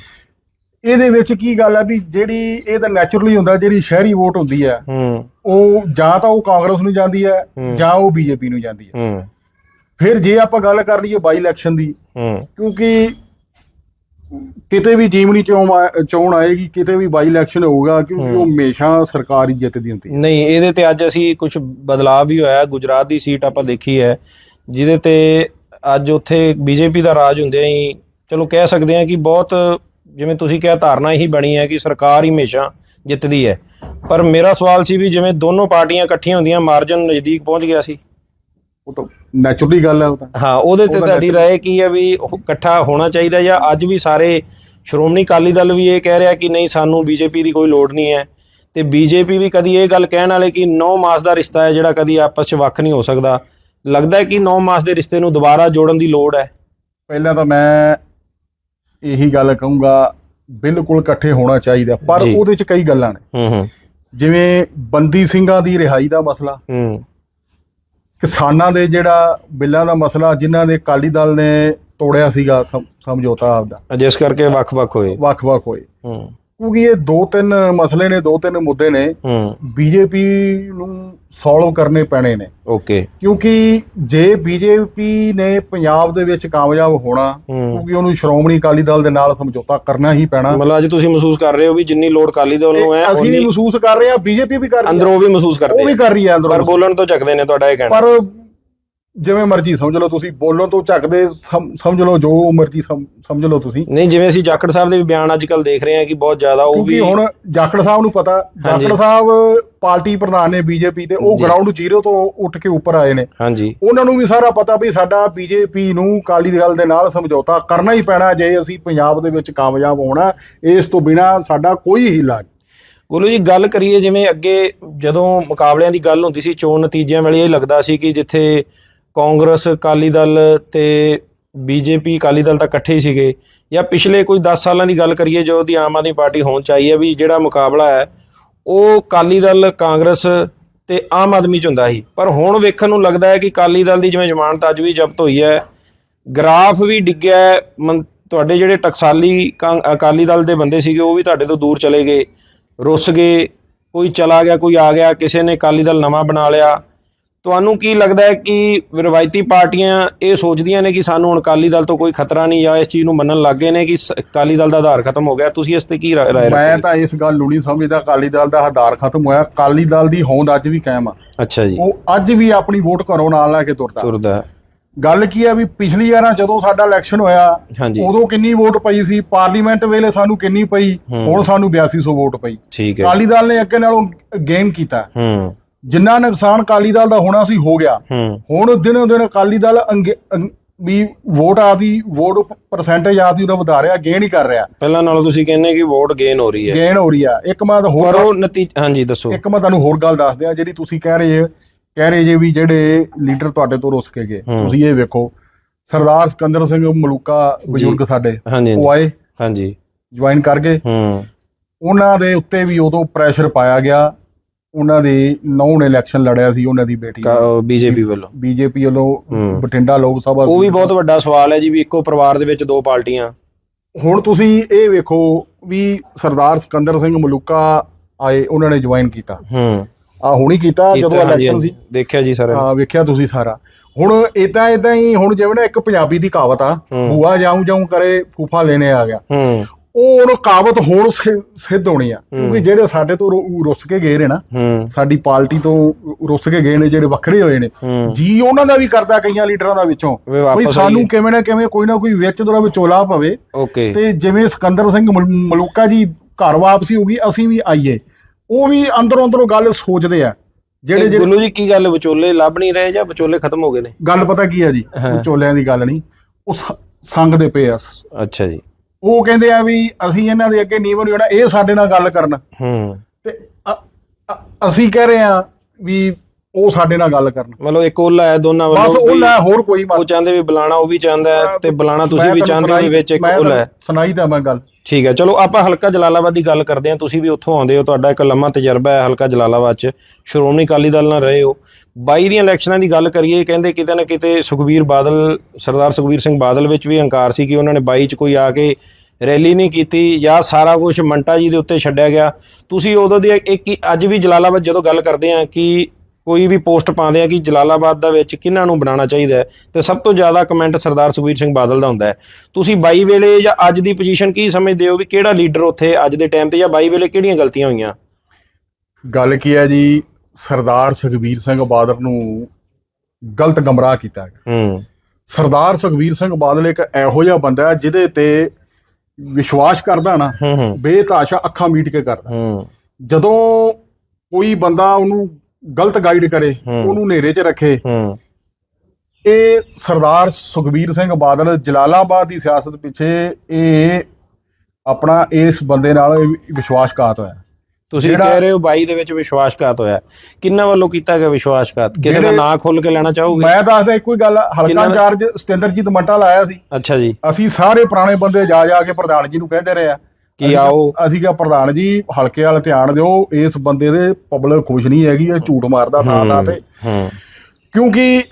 ਇਹਦੇ ਵਿੱਚ ਕੀ ਗੱਲ ਹੈ ਵੀ ਜਿਹੜੀ ਇਹ ਤਾਂ ਨੈਚੁਰਲੀ ਹੁੰਦਾ ਜਿਹੜੀ ਸ਼ਹਿਰੀ ਵੋਟ ਹੁੰਦੀ ਹੂੰ। ਉਹ ਜਾਂ ਤਾਂ ਉਹ ਕਾਂਗਰਸ ਨੂੰ ਜਾਂਦੀ ਹੂੰ। ਜਾਂ ਉਹ ਬੀਜੇਪੀ ਨੂੰ ਜਾਂਦੀ ਹੂੰ। ਫਿਰ ਜੇ ਆਪਾਂ ਗੱਲ ਕਰ ਲਈਏ ਬਾਈ ਇਲੈਕਸ਼ਨ ਦੀ ਹੂੰ। ਕਿਉਂਕਿ ਕਿਤੇ ਵੀ ਜੀਵਨੀ ਚੋਣ ਆ- ਚੋਣ ਆਏਗੀ ਕਿਤੇ ਵੀ ਬਾਈ ਇਲੈਕਸ਼ਨ ਹੋਊਗਾ ਕਿਉਂਕਿ ਉਹ ਹਮੇਸ਼ਾ ਸਰਕਾਰ ਹੀ ਜਿੱਤਦੀ ਹੁੰਦੀ ਹੈ। ਨਹੀਂ ਇਹਦੇ ਤੇ ਅੱਜ ਅਸੀਂ ਕੁਝ ਬਦਲਾਅ ਵੀ ਹੋਇਆ ਗੁਜਰਾਤ ਦੀ ਸੀਟ ਆਪਾਂ ਦੇਖੀ ਹੈ ਜਿਹਦੇ ਤੇ ਅੱਜ ਉੱਥੇ ਬੀਜੇਪੀ ਦਾ ਰਾਜ ਹੁੰਦਿਆਂ ਹੀ ਚਲੋ ਕਹਿ ਸਕਦੇ ਹਾਂ ਕਿ ਬਹੁਤ ਜਿਵੇਂ ਤੁਸੀਂ ਕਿਹਾ ਧਾਰਨਾ ਹੀ ਬਣੀ ਹੈ ਕਿ ਸਰਕਾਰ ਹੀ ਹਮੇਸ਼ਾ ਜਿੱਤਦੀ ਹੈ। ਪਰ ਮੇਰਾ ਸਵਾਲ ਸੀ ਵੀ ਜਿਵੇਂ ਦੋਨੋਂ ਪਾਰਟੀਆਂ ਇਕੱਠੀਆਂ ਹੁੰਦੀਆਂ ਮਾਰਜਨ ਨਜ਼ਦੀਕ ਪਹੁੰਚ ਗਿਆ ਸੀ ਉਹ ਤਾਂ ਨੈਚੁਰਲੀ ਗੱਲ ਹੈ ਉਹ ਤਾਂ। ਹਾਂ ਉਹਦੇ ਤੇ ਤੁਹਾਡੀ ਰਾਏ ਕੀ ਹੈ ਵੀ ਉਹ ਇਕੱਠਾ ਹੋਣਾ ਚਾਹੀਦਾ ਜਾਂ ਅੱਜ ਵੀ ਸਾਰੇ ਸ਼੍ਰੋਮਣੀ ਅਕਾਲੀ ਦਲ ਵੀ ਇਹ ਕਹਿ ਰਿਹਾ ਕਿ ਨਹੀਂ ਸਾਨੂੰ ਬੀਜੇਪੀ ਦੀ ਕੋਈ ਲੋੜ ਨਹੀਂ ਹੈ। ਤੇ ਬੀਜੇਪੀ ਵੀ ਕਦੀ ਇਹ ਗੱਲ ਕਹਿਣ ਵਾਲੇ ਕਿ 9 ਮਾਸ ਦਾ ਰਿਸ਼ਤਾ ਹੈ ਜਿਹੜਾ ਕਦੀ ਆਪਸ 'ਚ ਵੱਖ ਨਹੀਂ ਹੋ ਸਕਦਾ। ਲੱਗਦਾ ਹੈ ਕਿ 9 ਮਾਸ ਦੇ ਰਿਸ਼ਤੇ ਨੂੰ ਦੁਬਾਰਾ ਜੋੜਨ ਦੀ ਲੋੜ ਹੈ। ਪਹਿਲਾਂ ਤਾਂ ਮੈਂ ਇਹੀ ਗੱਲ ਕਹੂੰਗਾ ਬਿਲਕੁਲ ਇਕੱਠੇ ਹੋਣਾ ਚਾਹੀਦਾ ਪਰ। ਉਹਦੇ ਚ ਕਈ ਗੱਲਾਂ ਨੇ। ਹੂੰ ਹੂੰ। ਜਿਵੇਂ ਬੰਦੀ ਸਿੰਘਾਂ ਦੀ ਰਿਹਾਈ ਦਾ ਮਸਲਾ। ਹੂੰ। ਕਿਸਾਨਾਂ ਦੇ ਜਿਹੜਾ ਬਿੱਲਾਂ ਦਾ ਮਸਲਾ ਜਿਨ੍ਹਾਂ ਦੇ ਅਕਾਲੀ ਦਲ ਨੇ ਤੋੜਿਆ ਸੀਗਾ ਸਮ- ਸਮਝੌਤਾ ਆਪਦਾ। ਜਿਸ ਕਰਕੇ ਵੱਖ-ਵੱਖ ਹੋਏ। ਵੱਖ-ਵੱਖ ਹੋਏ। ਹੂੰ। ਕਿਉਂਕਿ ਇਹ ਦੋ ਤਿੰਨ ਮਸਲੇ ਨੇ ਦੋ ਤਿੰਨ ਮੁੱਦੇ ਨੇ। ਹੂੰ। ਬੀਜੇਪੀ ਨੂੰ ਸੋਲਵ ਕਰਨੇ ਪੈਣੇ ਨੇ। ਓਕੇ। ਕਿਉਂਕਿ ਜੇ ਬੀਜੇਪੀ ਨੇ ਪੰਜਾਬ ਦੇ ਵਿੱਚ ਕਾਮਯਾਬ ਹੋਣਾ ਕਿਉਂਕਿ ਉਹਨੂੰ ਸ਼੍ਰੋਮਣੀ ਅਕਾਲੀ ਦਲ ਦੇ ਨਾਲ ਸਮਝੌਤਾ ਕਰਨਾ ਹੀ ਪੈਣਾ। ਮਤਲਬ ਅੱਜ ਤੁਸੀਂ ਮਹਿਸੂਸ ਕਰ ਰਹੇ ਹੋ ਵੀ ਜਿੰਨੀ ਲੋੜ ਕਾਲੀ ਦਲ ਨੂੰ ਹੈ ਅਸੀਂ ਵੀ ਮਹਿਸੂਸ ਕਰ ਰਹੇ ਹਾਂ ਬੀਜੇਪੀ ਵੀ ਕਰ ਰਹੀ ਹੈ। ਅੰਦਰੋਂ ਵੀ ਮਹਿਸੂਸ ਕਰਦੇ ਉਹ ਵੀ। ਕਰ ਰਹੀ ਹੈ ਪਰ ਅੰਦਰੋਂ ਬੋਲਣ ਤੋਂ ਚੱਕਦੇ ਨੇ ਤੁਹਾਡਾ ਇਹ ਕਹਿਣਾ। ਪਰ ਜਿਵੇਂ ਮਰਜ਼ੀ ਸਮਝ ਲਓ ਤੁਸੀਂ ਬੋਲੋ ਤੋਂ ਝੱਕਦੇ ਸਮ- ਸਮਝ ਲਓ ਜੋ ਮਰਜ਼ੀ ਸਮ- ਸਮਝ ਲਓ ਤੁਸੀਂ ਨਹੀਂ ਜਿਵੇਂ ਅਸੀਂ ਜਾਖੜ ਸਾਹਿਬ ਦੇ ਵੀ ਬਿਆਨ ਅੱਜ ਕੱਲ ਦੇਖ ਰਹੇ ਹਾਂ ਕਿ ਬਹੁਤ ਜ਼ਿਆਦਾ ਉਹ ਕਿਉਂਕਿ ਵੀ ਹੁਣ ਜਾਖੜ ਸਾਹਿਬ ਨੂੰ ਪਤਾ ਹਾਂਜੀ। ਜਾਖੜ ਸਾਹਿਬ ਪਾਰਟੀ ਪ੍ਰਧਾਨ ਨੇ ਬੀਜੇਪੀ ਤੇ ਉਹ ਜੀ। ਗਰਾਊਂਡ ਜ਼ੀਰੋ ਤੋਂ ਉੱਠ ਕੇ ਉੱਪਰ ਆਏ ਨੇ ਹਾਂਜੀ ਉਹਨਾਂ ਨੂੰ ਵੀ ਸਾਰਾ ਪਤਾ ਵੀ ਸਾਡਾ ਬੀਜੇਪੀ ਨੂੰ ਕਾਲੀ ਦਲ ਦੇ ਨਾਲ ਸਮਝੌਤਾ ਕਰਨਾ ਹੀ ਪੈਣਾ ਜੇ ਅਸੀਂ ਪੰਜਾਬ ਦੇ ਵਿੱਚ ਕਾਮਯਾਬ ਹੋਣਾ ਇਸ ਤੋਂ ਬਿਨਾ ਸਾਡਾ ਕੋਈ ਹੀਲਾ ਨਹੀਂ ਗੁਰੂ ਜੀ ਗੱਲ ਕਰੀਏ ਜਿਵੇਂ ਅੱਗੇ ਜਦੋਂ ਮੁਕਾਬਲਿਆਂ ਦੀ ਗੱਲ ਹੁੰਦੀ ਸੀ ਚੋਣ ਨਤੀਜਿਆਂ ਵੇਲੇ ਇਹ ਲੱਗਦਾ ਸੀ ਕਿ ਜਿੱਥੇ ਕਾਂਗਰਸ, ਅਕਾਲੀ ਦਲ ਤੇ ਬੀਜੇਪੀ, ਅਕਾਲੀ ਦਲ ਤਾਂ ਇਕੱਠੇ ਹੀ ਸੀਗੇ। ਜਾਂ ਪਿਛਲੇ ਕੋਈ 10 ਸਾਲਾਂ ਦੀ ਗੱਲ ਕਰੀਏ, ਜੋ ਦੀ ਆਮ ਆਦਮੀ ਪਾਰਟੀ ਹੋਣ ਚਾਹੀ ਹੈ ਵੀ ਜਿਹੜਾ ਮੁਕਾਬਲਾ ਹੈ, ਉਹ ਅਕਾਲੀ ਦਲ, ਕਾਂਗਰਸ ਤੇ ਆਮ ਆਦਮੀ ਚ ਹੁੰਦਾ ਸੀ। ਪਰ ਹੁਣ ਵੇਖਣ ਨੂੰ ਲੱਗਦਾ ਹੈ ਕਿ ਅਕਾਲੀ ਦਲ ਦੀ ਜਿਵੇਂ ਜ਼ਮਾਨਤ ਅੱਜ ਵੀ ਜ਼ਬਤ ਹੋਈ ਹੈ, ਗ੍ਰਾਫ ਵੀ ਡਿੱਗਿਆ ਮਨ- ਤੁਹਾਡੇ ਜਿਹੜੇ ਟਕਸਾਲੀ ਕਾਂ- ਅਕਾਲੀ ਦਲ ਦੇ ਬੰਦੇ ਸੀਗੇ, ਉਹ ਵੀ ਤੁਹਾਡੇ ਤੋਂ ਦੂਰ ਚਲੇ ਗਏ, ਰੁੱਸ ਗਏ, ਕੋਈ ਚਲਾ ਗਿਆ, ਕੋਈ ਆ ਗਿਆ, ਕਿਸੇ ਨੇ ਅਕਾਲੀ ਦਲ ਨਵਾਂ ਬਣਾ ਲਿਆ। ਤੁਹਾਨੂੰ ਕੀ ਲੱਗਦਾ ਹੈ ਕਿ ਰਵਾਇਤੀ ਪਾਰਟੀਆਂ ਇਹ ਸੋਚਦੀਆਂ ਨੇ ਕਿ ਸਾਨੂੰ ਹੁਣ ਅਕਾਲੀ ਦਲ ਤੋਂ ਕੋਈ ਖਤਰਾ ਨਹੀਂ ਜਾਂ ਇਸ ਚੀਜ਼ ਨੂੰ ਮੰਨਣ ਲੱਗੇ ਨੇ ਕਿ ਸ- ਅਕਾਲੀ ਦਲ ਦਾ ਆਧਾਰ ਖਤਮ ਹੋ ਗਿਆ? ਤੁਸੀਂ ਇਸ ਤੇ ਕੀ ਰਾਏ ਮੈਂ ਰੱਖੋਗੇ? ਤਾਂ ਇਸ ਗੱਲ ਨੂੰ ਨਹੀਂ ਸਮਝਦਾ ਅਕਾਲੀ ਦਲ ਦਾ ਹਦਾਰ ਖਤਮ ਹੋਇਆ। ਅਕਾਲੀ ਦਲ ਦੀ ਹੋਂਦ ਅੱਜ ਵੀ ਕਾਇਮ ਆ। ਅੱਛਾ ਜੀ। ਉਹ ਅੱਜ ਵੀ ਆਪਣੀ ਵੋਟ ਘਰੋਂ ਨਾਲ ਲੈ ਕੇ ਤੁਰਦਾ। ਤੁਰਦਾ। ਗੱਲ ਕੀ ਆ ਵੀ ਪਿਛਲੀ ਵਾਰਾਂ ਜਦੋਂ ਸਾਡਾ ਇਲੈਕਸ਼ਨ ਹੋਇਆ ਹਾਂਜੀ। ਉਦੋਂ ਕਿੰਨੀ ਵੋਟ ਪਈ ਸੀ? ਪਾਰਲੀਮੈਂਟ ਵੇਲੇ ਸਾਨੂੰ ਕਿੰਨੀ ਪਈ? ਹੂੰ। ਹੁਣ ਸਾਨੂੰ 8200 ਵੋਟ ਪਈ। ਠੀਕ ਹੈ। ਅਕਾਲੀ ਦਲ ਨੇ ਅੱਗੇ ਨਾਲੋਂ ਗੇਨ ਕੀਤਾ। ਹੂੰ। ਜਿੰਨਾ ਨੁਕਸਾਨ ਅਕਾਲੀ ਦਲ ਦਾ ਹੋਣਾ ਸੀ ਹੋ ਗਿਆ। ਹੂੰ। ਹੁਣ ਦਿਨੋਂ ਦਿਨ ਅਕਾਲੀ ਦਲ ਅੰਗੇ- ਵੀ ਵੋਟ ਆਦੀ ਵੋਟ ਪਰਸੈਂਟੇਜ ਆਦੀ ਉਹਦਾ ਵਧਾ ਰਿਹਾ ਗੇਨ ਹੀ ਕਰ ਰਿਹਾ। ਪਹਿਲਾਂ ਨਾਲੋਂ ਤੁਸੀਂ ਕਹਿੰਦੇ ਕਿ ਵੋਟ ਗੇਨ ਹੋ ਰਹੀ ਹੈ। ਗੇਨ ਹੋ ਰਹੀ ਆ। ਇੱਕ ਮੈਂ ਤਾਂ ਹੋਰ ਪਰ ਉਹ ਨਤੀਜਾ ਹਾਂਜੀ ਦੱਸੋ। ਇੱਕ ਮੈਂ ਤੁਹਾਨੂੰ ਹੋਰ ਗੱਲ ਦੱਸ ਦਿਆਂ ਜਿਹੜੀ ਤੁਸੀਂ ਕਹਿ ਰਹੇ ਕਹਿ ਰਹੇ ਜੇ ਵੀ ਜਿਹੜੇ ਲੀਡਰ ਤੁਹਾਡੇ ਤੋਂ ਰੁੱਸ ਕੇ ਗਏ। ਹੂੰ। ਤੁਸੀਂ ਇਹ ਵੇਖੋ ਸਰਦਾਰ ਸਿਕੰਦਰ ਸਿੰਘ ਮਲੂਕਾ ਬਜ਼ੁਰਗ ਸਾਡੇ ਹਾਂਜੀ ਉਹ ਆਏ। ਹਾਂਜੀ। ਜੁਆਇਨ ਕਰ ਗਏ। ਹੂੰ। ਉਹਨਾਂ ਦੇ ਉੱਤੇ ਵੀ ਉਦੋਂ ਪ੍ਰੈਸ਼ਰ ਪਾਇਆ ਗਿਆ। ਉਹਨਾਂ ਦੇ ਨੌਂ ਨੇ ਇਲੈਕਸ਼ਨ ਲੜਿਆ ਸੀ ਉਹਨਾਂ ਦੀ ਬੇਟੀ ਬੀਜੇਪੀ ਵੱਲੋਂ। ਬੀਜੇਪੀ ਵੱਲੋਂ ਹੂੰ। ਬਠਿੰਡਾ ਲੋਕ ਸਭਾ ਉਹ ਵੀ ਬਹੁਤ ਵੱਡਾ ਸਵਾਲ ਹੈ ਜੀ ਵੀ ਇੱਕੋ ਪਰਿਵਾਰ ਦੇ ਵਿੱਚ ਦੋ ਪਾਰਟੀਆਂ। ਹੁਣ ਤੁਸੀਂ ਇਹ ਵੇਖੋ ਵੀ ਸਰਦਾਰ ਸਿਕੰਦਰ ਸਿੰਘ ਮਲੂਕਾ ਆਏ ਉਹਨਾਂ ਨੇ ਜੁਆਇਨ ਕੀਤਾ। ਹੂੰ। ਆ ਹੁਣੀ ਕੀਤਾ ਜਦੋਂ ਇਲੈਕਸ਼ਨ ਸੀ। ਦੇਖਿਆ ਜੀ ਸਰ ਆ ਵੇਖਿਆ ਤੁਸੀਂ ਸਾਰਾ। ਹੁਣ ਇਦਾਂ ਇਦਾਂ ਹੀ ਹੁਣ ਜਿਵੇਂ ਨਾ ਇੱਕ ਪੰਜਾਬੀ ਦੀ ਕਹਾਵਤ ਆ ਹੂੰ। ਬੂਆ ਜਾਉਂ ਜਾਉਂ ਕਰੇ ਫੂਫਾ ਲੈਣੇ ਆ ਗਿਆ। ਹੂੰ। ਉਹ ਹੁਣ ਕਹਾਵਤ ਹੁਣ ਸਿ- ਸਿੱਧ ਹੋਣੀ ਆ। ਕਿਉਂਕਿ ਜਿਹੜੇ ਸਾਡੇ ਤੋਂ ਰੁ- ਰੁੱਸ ਕੇ ਗਏ ਨੇ ਨਾ ਹੂੰ। ਸਾਡੀ ਪਾਰਟੀ ਤੋਂ ਰੁੱਸ ਕੇ ਗਏ ਨੇ ਜਿਹੜੇ ਵੱਖਰੇ ਹੋਏ ਨੇ। ਹੂੰ। ਜੀ ਉਹਨਾਂ ਦਾ ਵੀ ਕਰਦਾ ਕਈਆਂ ਲੀਡਰਾਂ ਦਾ ਵਿੱਚੋਂ। ਵੀ ਵਾਪਸ ਵੀ ਸਾਨੂੰ ਆਈਏ। ਕਿਵੇਂ ਨਾ ਕਿਵੇਂ ਕੋਈ ਨਾ ਕੋਈ ਵਿੱਚ ਦੋਰਾ ਵਿਚੋਲਾ ਪਵੇ। ਓਕੇ। ਤੇ ਜਿਵੇਂ ਸਿਕੰਦਰ ਸਿੰਘ ਮਲ- ਮਲੂਕਾ ਜੀ ਘਰ ਵਾਪਸੀ ਹੋ ਗਈ ਅਸੀਂ ਵੀ ਆਈਏ। ਉਹ ਵੀ ਅੰਦਰੋਂ ਅੰਦਰੋਂ ਗੱਲ ਸੋਚਦੇ ਆ। ਜਿਹੜੇ ਜਿਹੜੇ ਗੁੱਲੂ ਜੀ ਕੀ ਗੱਲ ਵਿਚੋਲੇ ਲੱਭ ਨਹੀਂ ਰਹੇ ਜਾਂ ਵਿਚੋਲੇ ਖਤਮ ਹੋ ਗਏ ਨੇ? ਗੱਲ ਪਤਾ ਕੀ ਆ ਜੀ? ਹਾਂ। ਵਿਚੋਲਿਆਂ ਦੀ ਗੱਲ ਨਹੀਂ। ਉਹ ਸ- ਸੰਗ ਦੇ ਪਏ ਆ। ਅੱਛਾ ਜੀ। ਉਹ ਕਹਿੰਦੇ ਆ ਵੀ ਅਸੀਂ ਇਹਨਾਂ ਦੇ ਅੱਗੇ ਨੀਵੇਂ ਨਹੀਂ ਹੋਣਾ ਇਹ ਸਾਡੇ ਨਾਲ ਗੱਲ ਕਰਨ। ਹੂੰ। ਤੇ ਅ- ਅ- ਅਸੀਂ ਕਹਿ ਰਹੇ ਆ ਵੀ ਉਹ ਸਾਡੇ ਨਾਲ ਗੱਲ ਕਰਨ। ਮਤਲਬ ਇੱਕ ਉਹਲਾ ਹੈ ਦੋਨਾਂ ਬਸ ਵੱਲੋਂ ਉਹ ਵੀ ਲੈ ਹੋਰ ਕੋਈ ਉਹ ਮਤ ਚਾਹੁੰਦੇ ਵੀ ਬੁਲਾਣਾ ਉਹ ਵੀ ਚਾਹੁੰਦਾ ਹੈ ਤੇ ਬੁਲਾਣਾ ਤੁਸੀਂ ਵੀ ਚਾਹੁੰਦੇ ਹੋ ਵੀ ਵਿੱਚ ਇੱਕ ਮੈਂ ਉਹਲਾ ਹੈ ਤੁਹਾਨੂੰ ਸੁਣਾਈ ਤਾਂ ਮੈਂ ਗੱਲ। ਠੀਕ ਹੈ ਚਲੋ ਆਪਾਂ ਹਲਕਾ ਜਲਾਲਾਬਾਦ ਦੀ ਗੱਲ ਕਰਦੇ ਹਾਂ ਤੁਸੀਂ ਵੀ ਉੱਥੋਂ ਆਉਂਦੇ ਹੋ ਤੁਹਾਡਾ ਇੱਕ ਲੰਮਾ ਤਜਰਬਾ ਹੈ ਹਲਕਾ ਜਲਾਲਾਬਾਦ 'ਚ। ਸ਼੍ਰੋਮਣੀ ਅਕਾਲੀ ਦਲ ਨਾਲ ਰਹੇ ਹੋ। 22 ਦੀਆਂ ਇਲੈਕਸ਼ਨਾਂ ਦੀ ਗੱਲ ਕਰੀਏ, ਕਹਿੰਦੇ ਕਿਤੇ ਨਾ ਕਿਤੇ ਸੁਖਬੀਰ ਬਾਦਲ, ਸਰਦਾਰ ਸੁਖਬੀਰ ਸਿੰਘ ਬਾਦਲ ਵਿੱਚ ਵੀ ਹੰਕਾਰ ਸੀ ਕਿ ਉਹਨਾਂ ਨੇ 22 'ਚ ਕੋਈ ਆ ਕੇ ਰੈਲੀ ਨਹੀਂ ਕੀਤੀ ਜਾਂ ਸਾਰਾ ਕੁਝ ਮੰਟਾ ਜੀ ਦੇ ਉੱਤੇ ਛੱਡਿਆ ਗਿਆ। ਤੁਸੀਂ ਉਦੋਂ ਦੀ ਇੱਕ ਅੱਜ ਵੀ ਜਲਾਲਾਬਾਦ ਜਦੋਂ ਗੱਲ ਕਰਦੇ ਆ ਕਿ ਕੋਈ ਵੀ ਪੋਸਟ ਪਾਉਂਦੇ ਆ ਕਿ ਜਲਾਲਾਬਾਦ ਦਾ ਵਿੱਚ ਕਿਹਨਾਂ ਨੂੰ ਬਣਾਉਣਾ ਚਾਹੀਦਾ ਹੈ, ਤੇ ਸਭ ਤੋਂ ਜ਼ਿਆਦਾ ਕਮੈਂਟ ਸਰਦਾਰ ਸੁਖਬੀਰ ਸਿੰਘ ਬਾਦਲ ਦਾ ਹੁੰਦਾ ਹੈ। ਤੁਸੀਂ 22 ਵੇਲੇ ਜਾਂ ਅੱਜ ਦੀ ਪੋਜੀਸ਼ਨ ਕੀ ਸਮਝਦੇ ਹੋ ਵੀ ਕਿਹੜਾ ਲੀਡਰ ਉੱਥੇ ਅੱਜ ਦੇ ਟਾਈਮ ਤੇ ਜਾਂ 22 ਵੇਲੇ ਕਿਹੜੀਆਂ ਗਲਤੀਆਂ ਹੋਈਆਂ? ਗੱਲ ਕੀ ਹੈ ਜੀ ਸਰਦਾਰ ਸੁਖਬੀਰ ਸਿੰਘ ਬਾਦਲ ਨੂੰ ਗਲਤ ਗਮਰਾਹ ਕੀਤਾ ਹੂੰ। ਸਰਦਾਰ ਸੁਖਬੀਰ ਸਿੰਘ ਬਾਦਲ ਇੱਕ ਇਹੋ ਜਿਹਾ ਬੰਦਾ ਹੈ ਜਿਹਦੇ ਤੇ ਵਿਸ਼ਵਾਸ ਕਰਦਾ ਨਾ ਬੇਤਾਸ਼ਾ ਅੱਖਾਂ ਮੀਟ ਕੇ ਕਰਦਾ। ਜਦੋਂ ਕੋਈ ਬੰਦਾ ਉਹਨੂੰ ਗਲਤ ਗਾਈਡ ਕਰੇ। ਉਹਨੂੰ ਨੇਰੇ 'ਚ ਰੱਖੇ ਇਹ ਸਰਦਾਰ ਸੁਖਬੀਰ ਸਿੰਘ ਬਾਦਲ ਜਲਾਲਾਬਾਦ ਦੀ ਸਿਆਸਤ ਪਿੱਛੇ ਇਹ ਆਪਣਾ ਇਸ ਬੰਦੇ ਨਾਲ ਵਿਸ਼ਵਾਸਘਾਤ ਹੋਇਆ। ਤੁਸੀਂ ਕਹਿ ਰਹੇ ਹੋ 22 ਦੇ ਵਿੱਚ ਵਿਸ਼ਵਾਸਘਾਤ ਹੋਇਆ। ਕਿੰਨਾ ਵੱਲੋਂ ਕੀਤਾ ਗਿਆ ਵਿਸ਼ਵਾਸਘਾਤ? ਕਿਸੇ ਦਾ ਨਾਂ ਖੁੱਲ ਕੇ ਲੈਣਾ ਚਾਹੋਗੇ? ਮੈਂ ਦੱਸਦਾ ਇੱਕੋ ਹੀ ਗੱਲ ਹਲਕਾ ਇੰਚਾਰਜ ਸਤਿੰਦਰਜੀਤ ਮੰਟਾ ਲਾਇਆ ਸੀ। ਅੱਛਾ ਜੀ। ਅਸੀਂ ਸਾਰੇ ਪੁਰਾਣੇ ਬੰਦੇ ਜਾ ਜਾ ਕੇ ਪ੍ਰਧਾਨ ਜੀ ਨੂੰ ਕਹਿੰਦੇ ਰਹੇ ਆ। ਕੀ ਆਓ? ਅਸੀਂ ਕਿਹਾ ਪ੍ਰਧਾਨ ਜੀ ਹਲਕੇ ਵਾਲ ਧਿਆਨ ਦਿਓ। ਇਸ ਬੰਦੇ ਦੇ ਪਬਲਿਕ ਖੁਸ਼ ਨਹੀਂ ਹੈਗੀ ਇਹ ਝੂਠ ਮਾਰਦਾ ਥਾਂ ਥਾਂ ਤੇ। ਹੂੰ। ਕਿਉਂਕਿ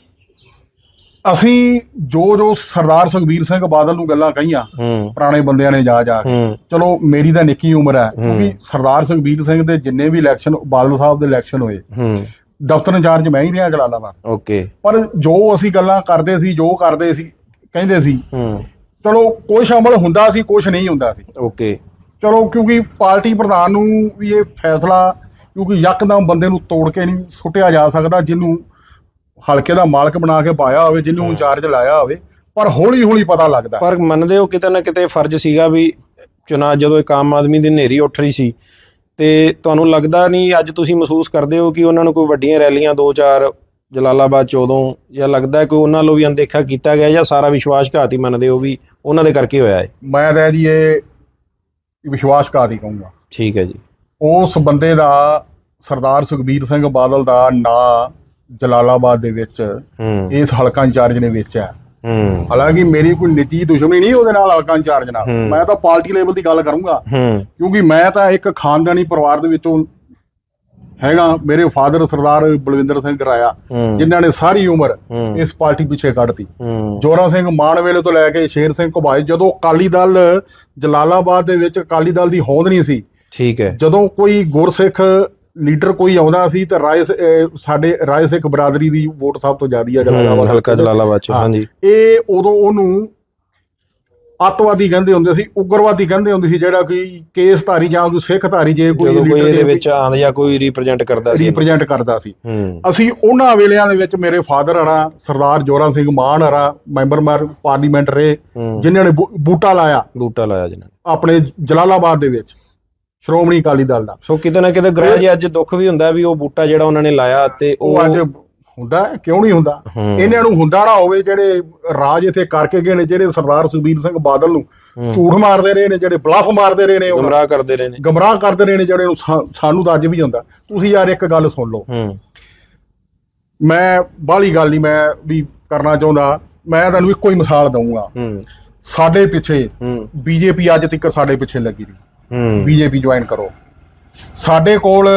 ਅਸੀਂ ਜੋ ਜੋ ਸਰਦਾਰ ਸੁਖਬੀਰ ਸਿੰਘ ਬਾਦਲ ਨੂੰ ਗੱਲਾਂ ਕਹੀਆਂ ਹੂੰ। ਪੁਰਾਣੇ ਬੰਦਿਆਂ ਨੇ ਜਾ ਜਾ ਕੇ। ਹੂੰ। ਚਲੋ ਮੇਰੀ ਤਾਂ ਨਿੱਕੀ ਉਮਰ ਹੈ ਕਿਉਂਕਿ ਸਰਦਾਰ ਸੁਖਬੀਰ ਸਿੰਘ ਦੇ ਜਿੰਨੇ ਵੀ ਇਲੈਕਸ਼ਨ ਬਾਦਲ ਸਾਹਿਬ ਦੇ ਇਲੈਕਸ਼ਨ ਹੋਏ ਹੂੰ। ਦਫ਼ਤਰ ਇੰਚਾਰਜ ਮੈਂ ਹੀ ਰਿਹਾ ਜਲਾਲਾਬਾਦ। ਓਕੇ। ਪਰ ਜੋ ਅਸੀਂ ਗੱਲਾਂ ਕਰਦੇ ਸੀ ਜੋ ਕਰਦੇ ਸੀ ਕਹਿੰਦੇ ਸੀ ਹੂੰ। ਚਲੋ ਕੁਛ ਅਮਲ ਹੁੰਦਾ ਸੀ ਕੁਛ ਨਹੀਂ ਹੁੰਦਾ ਸੀ। ਓਕੇ। ਚਲੋ ਕਿਉਂਕਿ ਪਾਰਟੀ ਪ੍ਰਧਾਨ ਨੂੰ ਵੀ ਇਹ ਫੈਸਲਾ ਕਿਉਂਕਿ ਯਕਦਮ ਬੰਦੇ ਨੂੰ ਤੋੜ ਕੇ ਨਹੀਂ ਸੁੱਟਿਆ ਜਾ ਸਕਦਾ ਜਿਹਨੂੰ ਹਲਕੇ ਦਾ ਮਾਲਕ ਬਣਾ ਕੇ ਪਾਇਆ ਹੋਵੇ ਜਿਹਨੂੰ ਇੰਚਾਰਜ ਲਾਇਆ ਹੋਵੇ ਪਰ ਹੌਲੀ ਹੌਲੀ ਪਤਾ ਲੱਗਦਾ। ਪਰ ਮੰਨਦੇ ਹੋ ਕਿਤੇ ਨਾ ਕਿਤੇ ਫਰਜ਼ ਸੀਗਾ ਵੀ ਚੁਣਾ ਜਦੋਂ ਇੱਕ ਆਮ ਆਦਮੀ ਦੀ ਨੇਰੀ ਉੱਠ ਰਹੀ ਸੀ ਤੇ ਤੁਹਾਨੂੰ ਲੱਗਦਾ ਨਹੀਂ ਅੱਜ ਤੁਸੀਂ ਮਹਿਸੂਸ ਕਰਦੇ ਹੋ ਕਿ ਉਹਨਾਂ ਨੂੰ ਕੋਈ ਵੱਡੀਆਂ ਰੈਲੀਆਂ ਦੋ ਚਾਰ ਜਲਾਲਾਬਾਦ 'ਚ ਉਦੋਂ ਜਾਂ ਲੱਗਦਾ ਕਿ ਉਹਨਾਂ ਨੂੰ ਵੀ ਅਣਦੇਖਾ ਕੀਤਾ ਗਿਆ ਜਾਂ ਸਾਰਾ ਵਿਸ਼ਵਾਸਘਾਤ ਹੀ ਮੰਨਦੇ ਹੋ ਵੀ ਉਹਨਾਂ ਦੇ ਕਰਕੇ ਹੋਇਆ ਹੈ ਮੈਂ ਤਾਂ ਜੀ ਇਹ ਵਿਸ਼ਵਾਸਘਾਤ ਹੀ ਕਹੂੰਗਾ। ਠੀਕ ਹੈ ਜੀ। ਉਸ ਬੰਦੇ ਦਾ ਸਰਦਾਰ ਸੁਖਬੀਰ ਸਿੰਘ ਬਾਦਲ ਦਾ ਨਾਂ ਜਲਾਲਾਬਾਦ ਦੇ ਵਿੱਚ ਇਸ ਹਲਕਾ ਇੰਚਾਰਜ ਨੇ ਵੇਚਿਆ। ਹਾਲਾਂਕਿ ਮੇਰੀ ਕੋਈ ਨਿੱਜੀ ਦੁਸ਼ਮਣੀ ਨਹੀਂ ਉਹਦੇ ਨਾਲ ਹਲਕਾ ਇੰਚਾਰਜ ਨਾਲ। ਮੈਂ ਤਾਂ ਪਾਰਟੀ ਲੈਵਲ ਦੀ ਗੱਲ ਕਰੂੰਗਾ। ਕਿਉਂਕਿ ਮੈਂ ਤਾਂ ਇੱਕ ਖਾਨਦਾਨੀ ਪਰਿਵਾਰ ਦੇ ਵਿੱਚੋਂ ਹੈਗਾ। ਮੇਰੇ ਫਾਦਰ ਸਰਦਾਰ ਬਲਵਿੰਦਰ ਸਿੰਘ ਰਾਇਆ ਜਿਨ੍ਹਾਂ ਨੇ ਸਾਰੀ ਉਮਰ ਇਸ ਪਾਰਟੀ ਪਿੱਛੇ ਕੱਢਤੀ। ਜੋਰਾ ਸਿੰਘ ਮਾਨ ਵੇਲੇ ਤੋਂ ਲੈ ਕੇ ਸ਼ੇਰ ਸਿੰਘ ਘੁਬਾਈ ਜਦੋਂ ਅਕਾਲੀ ਦਲ ਜਲਾਲਾਬਾਦ ਦੇ ਵਿੱਚ ਅਕਾਲੀ ਦਲ ਦੀ ਹੋਂਦ ਨਹੀਂ ਸੀ ਠੀਕ ਹੈ। ਜਦੋਂ ਕੋਈ ਗੁਰਸਿੱਖ ਲੀਡਰ ਕੋਈ ਆਉਂਦਾ ਸੀ ਤਾਂ ਰਾਏ ਸਾਡੇ ਰਾਏ ਸਿੱਖ ਬਰਾਦਰੀ ਦੀ ਵੋਟ ਸਭ ਤੋਂ ਜ਼ਿਆਦੀ ਆ ਜਲਾਲਾਬਾਦ ਹਲਕਾ ਜਲਾਲਾਬਾਦ 'ਚ। ਹਾਂਜੀ। ਇਹ ਉਦੋਂ ਉਹਨੂੰ ਅੱਤਵਾਦੀ ਕਹਿੰਦੇ ਹੁੰਦੇ ਸੀ ਉਗਰਵਾਦੀ ਕਹਿੰਦੇ ਹੁੰਦੇ ਸੀ ਜਿਹੜਾ ਕੋਈ ਕੇਸ ਧਾਰੀ ਜਾਂ ਕੋਈ ਸਿੱਖ ਧਾਰੀ ਜੇ ਕੋਈ ਇਹਦੇ ਦੇ ਵਿੱਚ ਆਂਦਾ ਜਾਂ ਕੋਈ ਰਿਪਰੈਜ਼ੈਂਟ ਕਰਦਾ ਸੀ। ਰਿਪਰੈਜ਼ੈਂਟ ਕਰਦਾ ਸੀ। ਅਸੀਂ ਉਹਨਾਂ ਵੇਲਿਆਂ ਦੇ ਵਿੱਚ ਮੇਰੇ ਫਾਦਰ ਹਰਾ ਸਰਦਾਰ ਜੋਰਾ ਸਿੰਘ ਮਾਨ ਹਰਾ ਮੈਂਬਰ ਮਾਰ ਪਾਰਲੀਮੈਂਟ ਰਹੇ ਜਿਨ੍ਹਾਂ ਨੇ ਬੂਟਾ ਲਾਇਆ। ਬੂਟਾ ਲਾਇਆ ਜਿਹਨਾਂ ਨੇ। ਆਪਣੇ ਜਲਾਲਾਬਾਦ ਦੇ ਵਿੱਚ। ਸ਼੍ਰੋਮਣੀ ਅਕਾਲੀ ਦਲ ਦਾ। ਸੋ ਕਿਤੇ ਨਾ ਕਿਤੇ ਗ੍ਰਹਿ ਜੀ ਅੱਜ ਦੁੱਖ ਵੀ ਹੁੰਦਾ ਵੀ ਉਹ ਬੂਟਾ ਜਿਹੜਾ ਉਹਨਾਂ ਨੇ ਲਾਇਆ ਤੇ ਉਹ ਅੱਜ ਹੁੰਦਾ ਕਿਉਂ ਨਹੀਂ ਹੁੰਦਾ। ਇਹਨਾਂ ਨੂੰ ਹੁੰਦਾ ਨਾ ਹੋਵੇ ਜਿਹੜੇ ਰਾਜ ਇੱਥੇ ਕਰਕੇ ਗਏ ਨੇ ਜਿਹੜੇ ਸਰਦਾਰ ਸੁਖਬੀਰ ਸਿੰਘ ਬਾਦਲ ਨੂੰ। ਝੂਠ ਮਾਰਦੇ ਰਹੇ ਨੇ ਜਿਹੜੇ ਬਲਫ ਮਾਰਦੇ ਰਹੇ ਨੇ ਉਹ ਗੁੰਮਰਾਹ ਕਰਦੇ ਰਹੇ ਨੇ। ਗਮਰਾਹ ਕਰਦੇ ਰਹੇ ਨੇ ਜਿਹੜੇ ਨੂੰ ਸਾਨੂੰ ਤਾਂ ਅੱਜ ਵੀ ਹੁੰਦਾ। ਤੁਸੀਂ ਯਾਰ ਇੱਕ ਗੱਲ ਸੁਣ ਲਓ। ਮੈਂ ਬਾਹਲੀ ਗੱਲ ਨਹੀਂ ਮੈਂ ਵੀ ਕਰਨਾ ਚਾਹੁੰਦਾ। ਮੈਂ ਤੁਹਾਨੂੰ ਇੱਕੋ ਹੀ ਮਿਸਾਲ ਦਊਂਗਾ। ਸਾਡੇ ਪਿੱਛੇ ਬੀਜੇਪੀ ਅੱਜ ਤੱਕ ਸਾਡੇ ਪਿੱਛੇ ਲੱਗੀ ਰਹੀ। ਬੀਜੇਪੀ ਜੁਆਇਨ ਕਰੋ। ਸਾਡੇ ਕੋਲ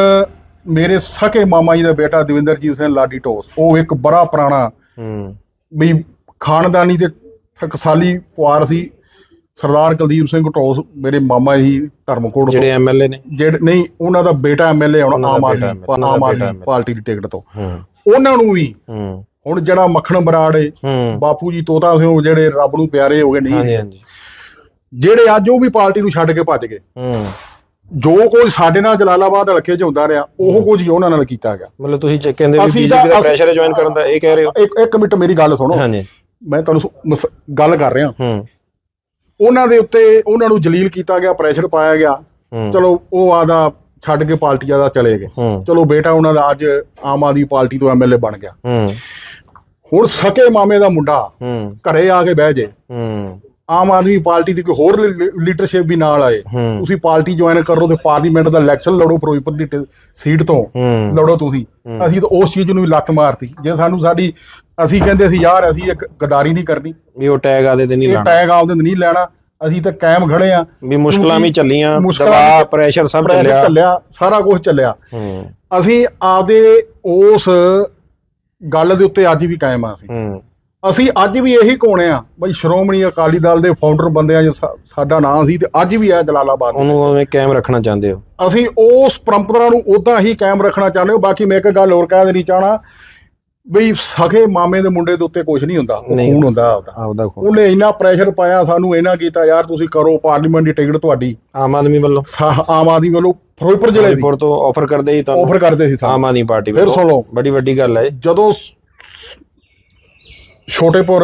ਮੇਰੇ ਸਕੇ ਮਾਮਾ ਜੀ ਦਾ ਬੇਟਾ ਦਵਿੰਦਰਜੀਤ ਸਿੰਘ ਲਾਡੀ ਟੋਸ ਉਹ ਇੱਕ ਬੜਾ ਪੁਰਾਣਾ ਹੂੰ। ਵੀ ਖਾਨਦਾਨੀ ਤੇ ਟਕਸਾਲੀ ਪੁਆਰ ਸੀ। ਸਰਦਾਰ ਕੁਲਦੀਪ ਸਿੰਘ ਟੋਸ ਮੇਰੇ ਮਾਮਾ ਜੀ ਧਰਮਕੋਟ ਜਿਹੜੇ ਐਮਐਲਏ ਨੇ। ਜਿਹੜੇ ਨਹੀਂ ਉਹਨਾਂ ਦਾ ਬੇਟਾ ਐਮਐਲਏ ਹੁਣ ਆਮ ਆਦਮੀ ਆਮ ਆਦਮੀ ਪਾਰਟੀ ਦੀ ਟਿਕਟ ਤੋਂ। ਹੂੰ। ਉਹਨਾਂ ਨੂੰ ਵੀ ਹੂੰ। ਹੁਣ ਜਿਹੜਾ ਮੱਖਣ ਬਰਾੜ ਏ ਹੂੰ। ਬਾਪੂ ਜੀ ਤੋਤਾ ਸਿੰਘ ਜਿਹੜੇ ਰੱਬ ਨੂੰ ਪਿਆਰੇ ਹੋ ਗਏ ਹਾਂਜੀ ਨਹੀਂ ਹਾਂਜੀ। ਜਿਹੜੇ ਅੱਜ ਉਹ ਵੀ ਪਾਰਟੀ ਨੂੰ ਛੱਡ ਕੇ ਭੱਜ ਗਏ। ਹੂੰ। ਜੋ ਕੁਝ ਸਾਡੇ ਨਾਲ ਜਲਾਲਾਬਾਦ ਹਲਕੇ 'ਚ ਹੁੰਦਾ ਰਿਹਾ ਉਹ ਕੁਝ ਹੀ ਉਹਨਾਂ ਨਾਲ ਕੀਤਾ ਗਿਆ। ਮਤਲਬ ਤੁਸੀਂ ਕਹਿੰਦੇ ਵੀ ਬੀਜੇਪੀ ਦਾ ਪ੍ਰੈਸ਼ਰ ਜੁਆਇਨ ਕਰਨ ਦਾ ਇਹ ਕਹਿ ਰਹੇ ਹੋ? ਇੱਕ ਇੱਕ ਮਿੰਟ ਮੇਰੀ ਗੱਲ ਸੁਣੋ। ਹਾਂਜੀ। ਮੈਂ ਤੁਹਾਨੂੰ ਗੱਲ ਕਰ ਰਿਹਾ। ਹੂੰ। ਉਹਨਾਂ ਦੇ ਉੱਤੇ ਉਹਨਾਂ ਨੂੰ ਜਲੀਲ ਕੀਤਾ ਗਿਆ ਪ੍ਰੈਸ਼ਰ ਪਾਇਆ ਗਿਆ। ਚਲੋ ਉਹ ਆਦਾ ਛੱਡ ਕੇ ਪਾਰਟੀਆਂ ਦਾ ਚਲੇ ਗਏ। ਚਲੋ ਬੇਟਾ ਉਹਨਾਂ ਦਾ ਅੱਜ ਆਮ ਆਦਮੀ ਪਾਰਟੀ ਤੋਂ ਐਮਐਲਏ ਬਣ ਗਿਆ। ਹੂੰ। ਹੁਣ ਸਕੇ ਮਾਮੇ ਦਾ ਮੁੰਡਾ ਘਰੇ ਆ ਕੇ ਬਹਿ ਜੇ। ਆਮ ਆਦਮੀ ਪਾਰਟੀ ਦੀ ਕੋਈ ਹੋਰ ਲੀਡਰਸ਼ਿਪ ਵੀ ਨਾਲ ਆਏ। ਤੁਸੀਂ ਪਾਰਟੀ ਜੁਆਇਨ ਕਰੋ ਤੇ ਪਾਰਲੀਮੈਂਟ ਦਾ ਇਲੈਕਸ਼ਨ ਲੜੋ ਫਿਰੋਜ਼ਪੁਰ ਦੀ ਸੀਟ ਤੋਂ। ਲੜੋ ਤੁਸੀਂ। ਅਸੀਂ ਤਾਂ ਉਸ ਚੀਜ਼ ਨੂੰ ਵੀ ਲੱਤ ਮਾਰਤੀ। ਜੇ ਸਾਨੂੰ ਸਾਡੀ ਅਸੀਂ ਕਹਿੰਦੇ ਸੀ ਯਾਰ ਅਸੀਂ ਇੱਕ ਗਦਾਰੀ ਨਹੀਂ ਕਰਨੀ। ਵੀ ਉਹ ਟੈਗ ਆਦੇ ਤੇ ਨਹੀਂ ਲਾਣਾ। ਟੈਗ ਆਪਦੇ ਤੇ ਨਹੀਂ ਲੈਣਾ। ਅਸੀਂ ਤਾਂ ਕਾਇਮ ਖੜੇ ਆ। ਵੀ ਮੁਸ਼ਕਲਾਂ ਵੀ ਚੱਲੀਆਂ ਦਬਾਅ ਪ੍ਰੈਸ਼ਰ ਸਭ ਚੱਲਿਆ। ਚੱਲਿਆ ਸਾਰਾ ਕੁਝ ਚੱਲਿਆ। ਅਸੀਂ ਆਪਦੇ ਉਸ ਗੱਲ ਦੇ ਉੱਤੇ ਅੱਜ ਵੀ ਕਾਇਮ ਆ ਅਸੀਂ। ਅਸੀਂ ਅੱਜ ਵੀ ਇਹੀ ਕੋਣੇ ਆ ਬਈ ਸ਼੍ਰੋਮਣੀ ਅਕਾਲੀ ਦਲ ਦੇ ਫਾਊਂਡਰ ਬੰਦਿਆਂ ਜੋ ਸਾ- ਸਾਡਾ ਨਾਂ ਸੀ ਤੇ ਅੱਜ ਵੀ ਹੈ ਜਲਾਲਾਬਾਦ ਉਹਨੂੰ ਉਵੇਂ ਕਾਇਮ ਰੱਖਣਾ ਚਾਹੁੰਦੇ ਹੋ? ਅਸੀਂ ਉਸ ਪਰੰਪਰਾ ਨੂੰ ਉਦਾਂ ਹੀ ਕਾਇਮ ਰੱਖਣਾ ਚਾਹੁੰਦੇ ਹਾਂ ਬਾਕੀ ਮੈਂ ਇੱਕ ਗੱਲ ਹੋਰ ਕਹਿ ਦੇਣੀ ਚਾਹਣਾ ਬਈ ਸਖੇ ਮਾਮੇ ਦੇ ਮੁੰਡੇ ਦੇ ਉੱਤੇ ਕੁਝ ਨਹੀਂ ਹੁੰਦਾ ਉਹ। ਖੂਨ ਹੁੰਦਾ ਆਪਦਾ। ਉਹਨੇ ਇੰਨਾ ਪ੍ਰੈਸ਼ਰ ਪਾਇਆ ਸਾਨੂੰ ਇਹਨਾਂ ਕੀਤਾ ਯਾਰ ਤੁਸੀਂ ਕਰੋ ਪਾਰਲੀਮੈਂਟ ਦੀ ਟਿਕਟ ਤੁਹਾਡੀ। ਆਮ ਆਦਮੀ ਵੱਲੋਂ? ਸਾ- ਆਮ ਆਦਮੀ ਵੱਲੋਂ ਫਿਰੋਜ਼ਪੁਰ ਜ਼ਿਲ੍ਹੇ ਦੀ। ਤੋਂ ਆਫਰ ਕਰਦੇ ਹੀ ਤੁਹਾਨੂੰ? ਆਫਰ ਕਰਦੇ ਸੀ ਆਮ ਆਦਮੀ ਪਾਰਟੀ ਫਿਰ ਸੁਣ। ਬੜੀ ਵੱਡੀ ਗੱਲ ਹੈ। ਜਦੋਂ ਸ- ਛੋਟੇਪੁਰ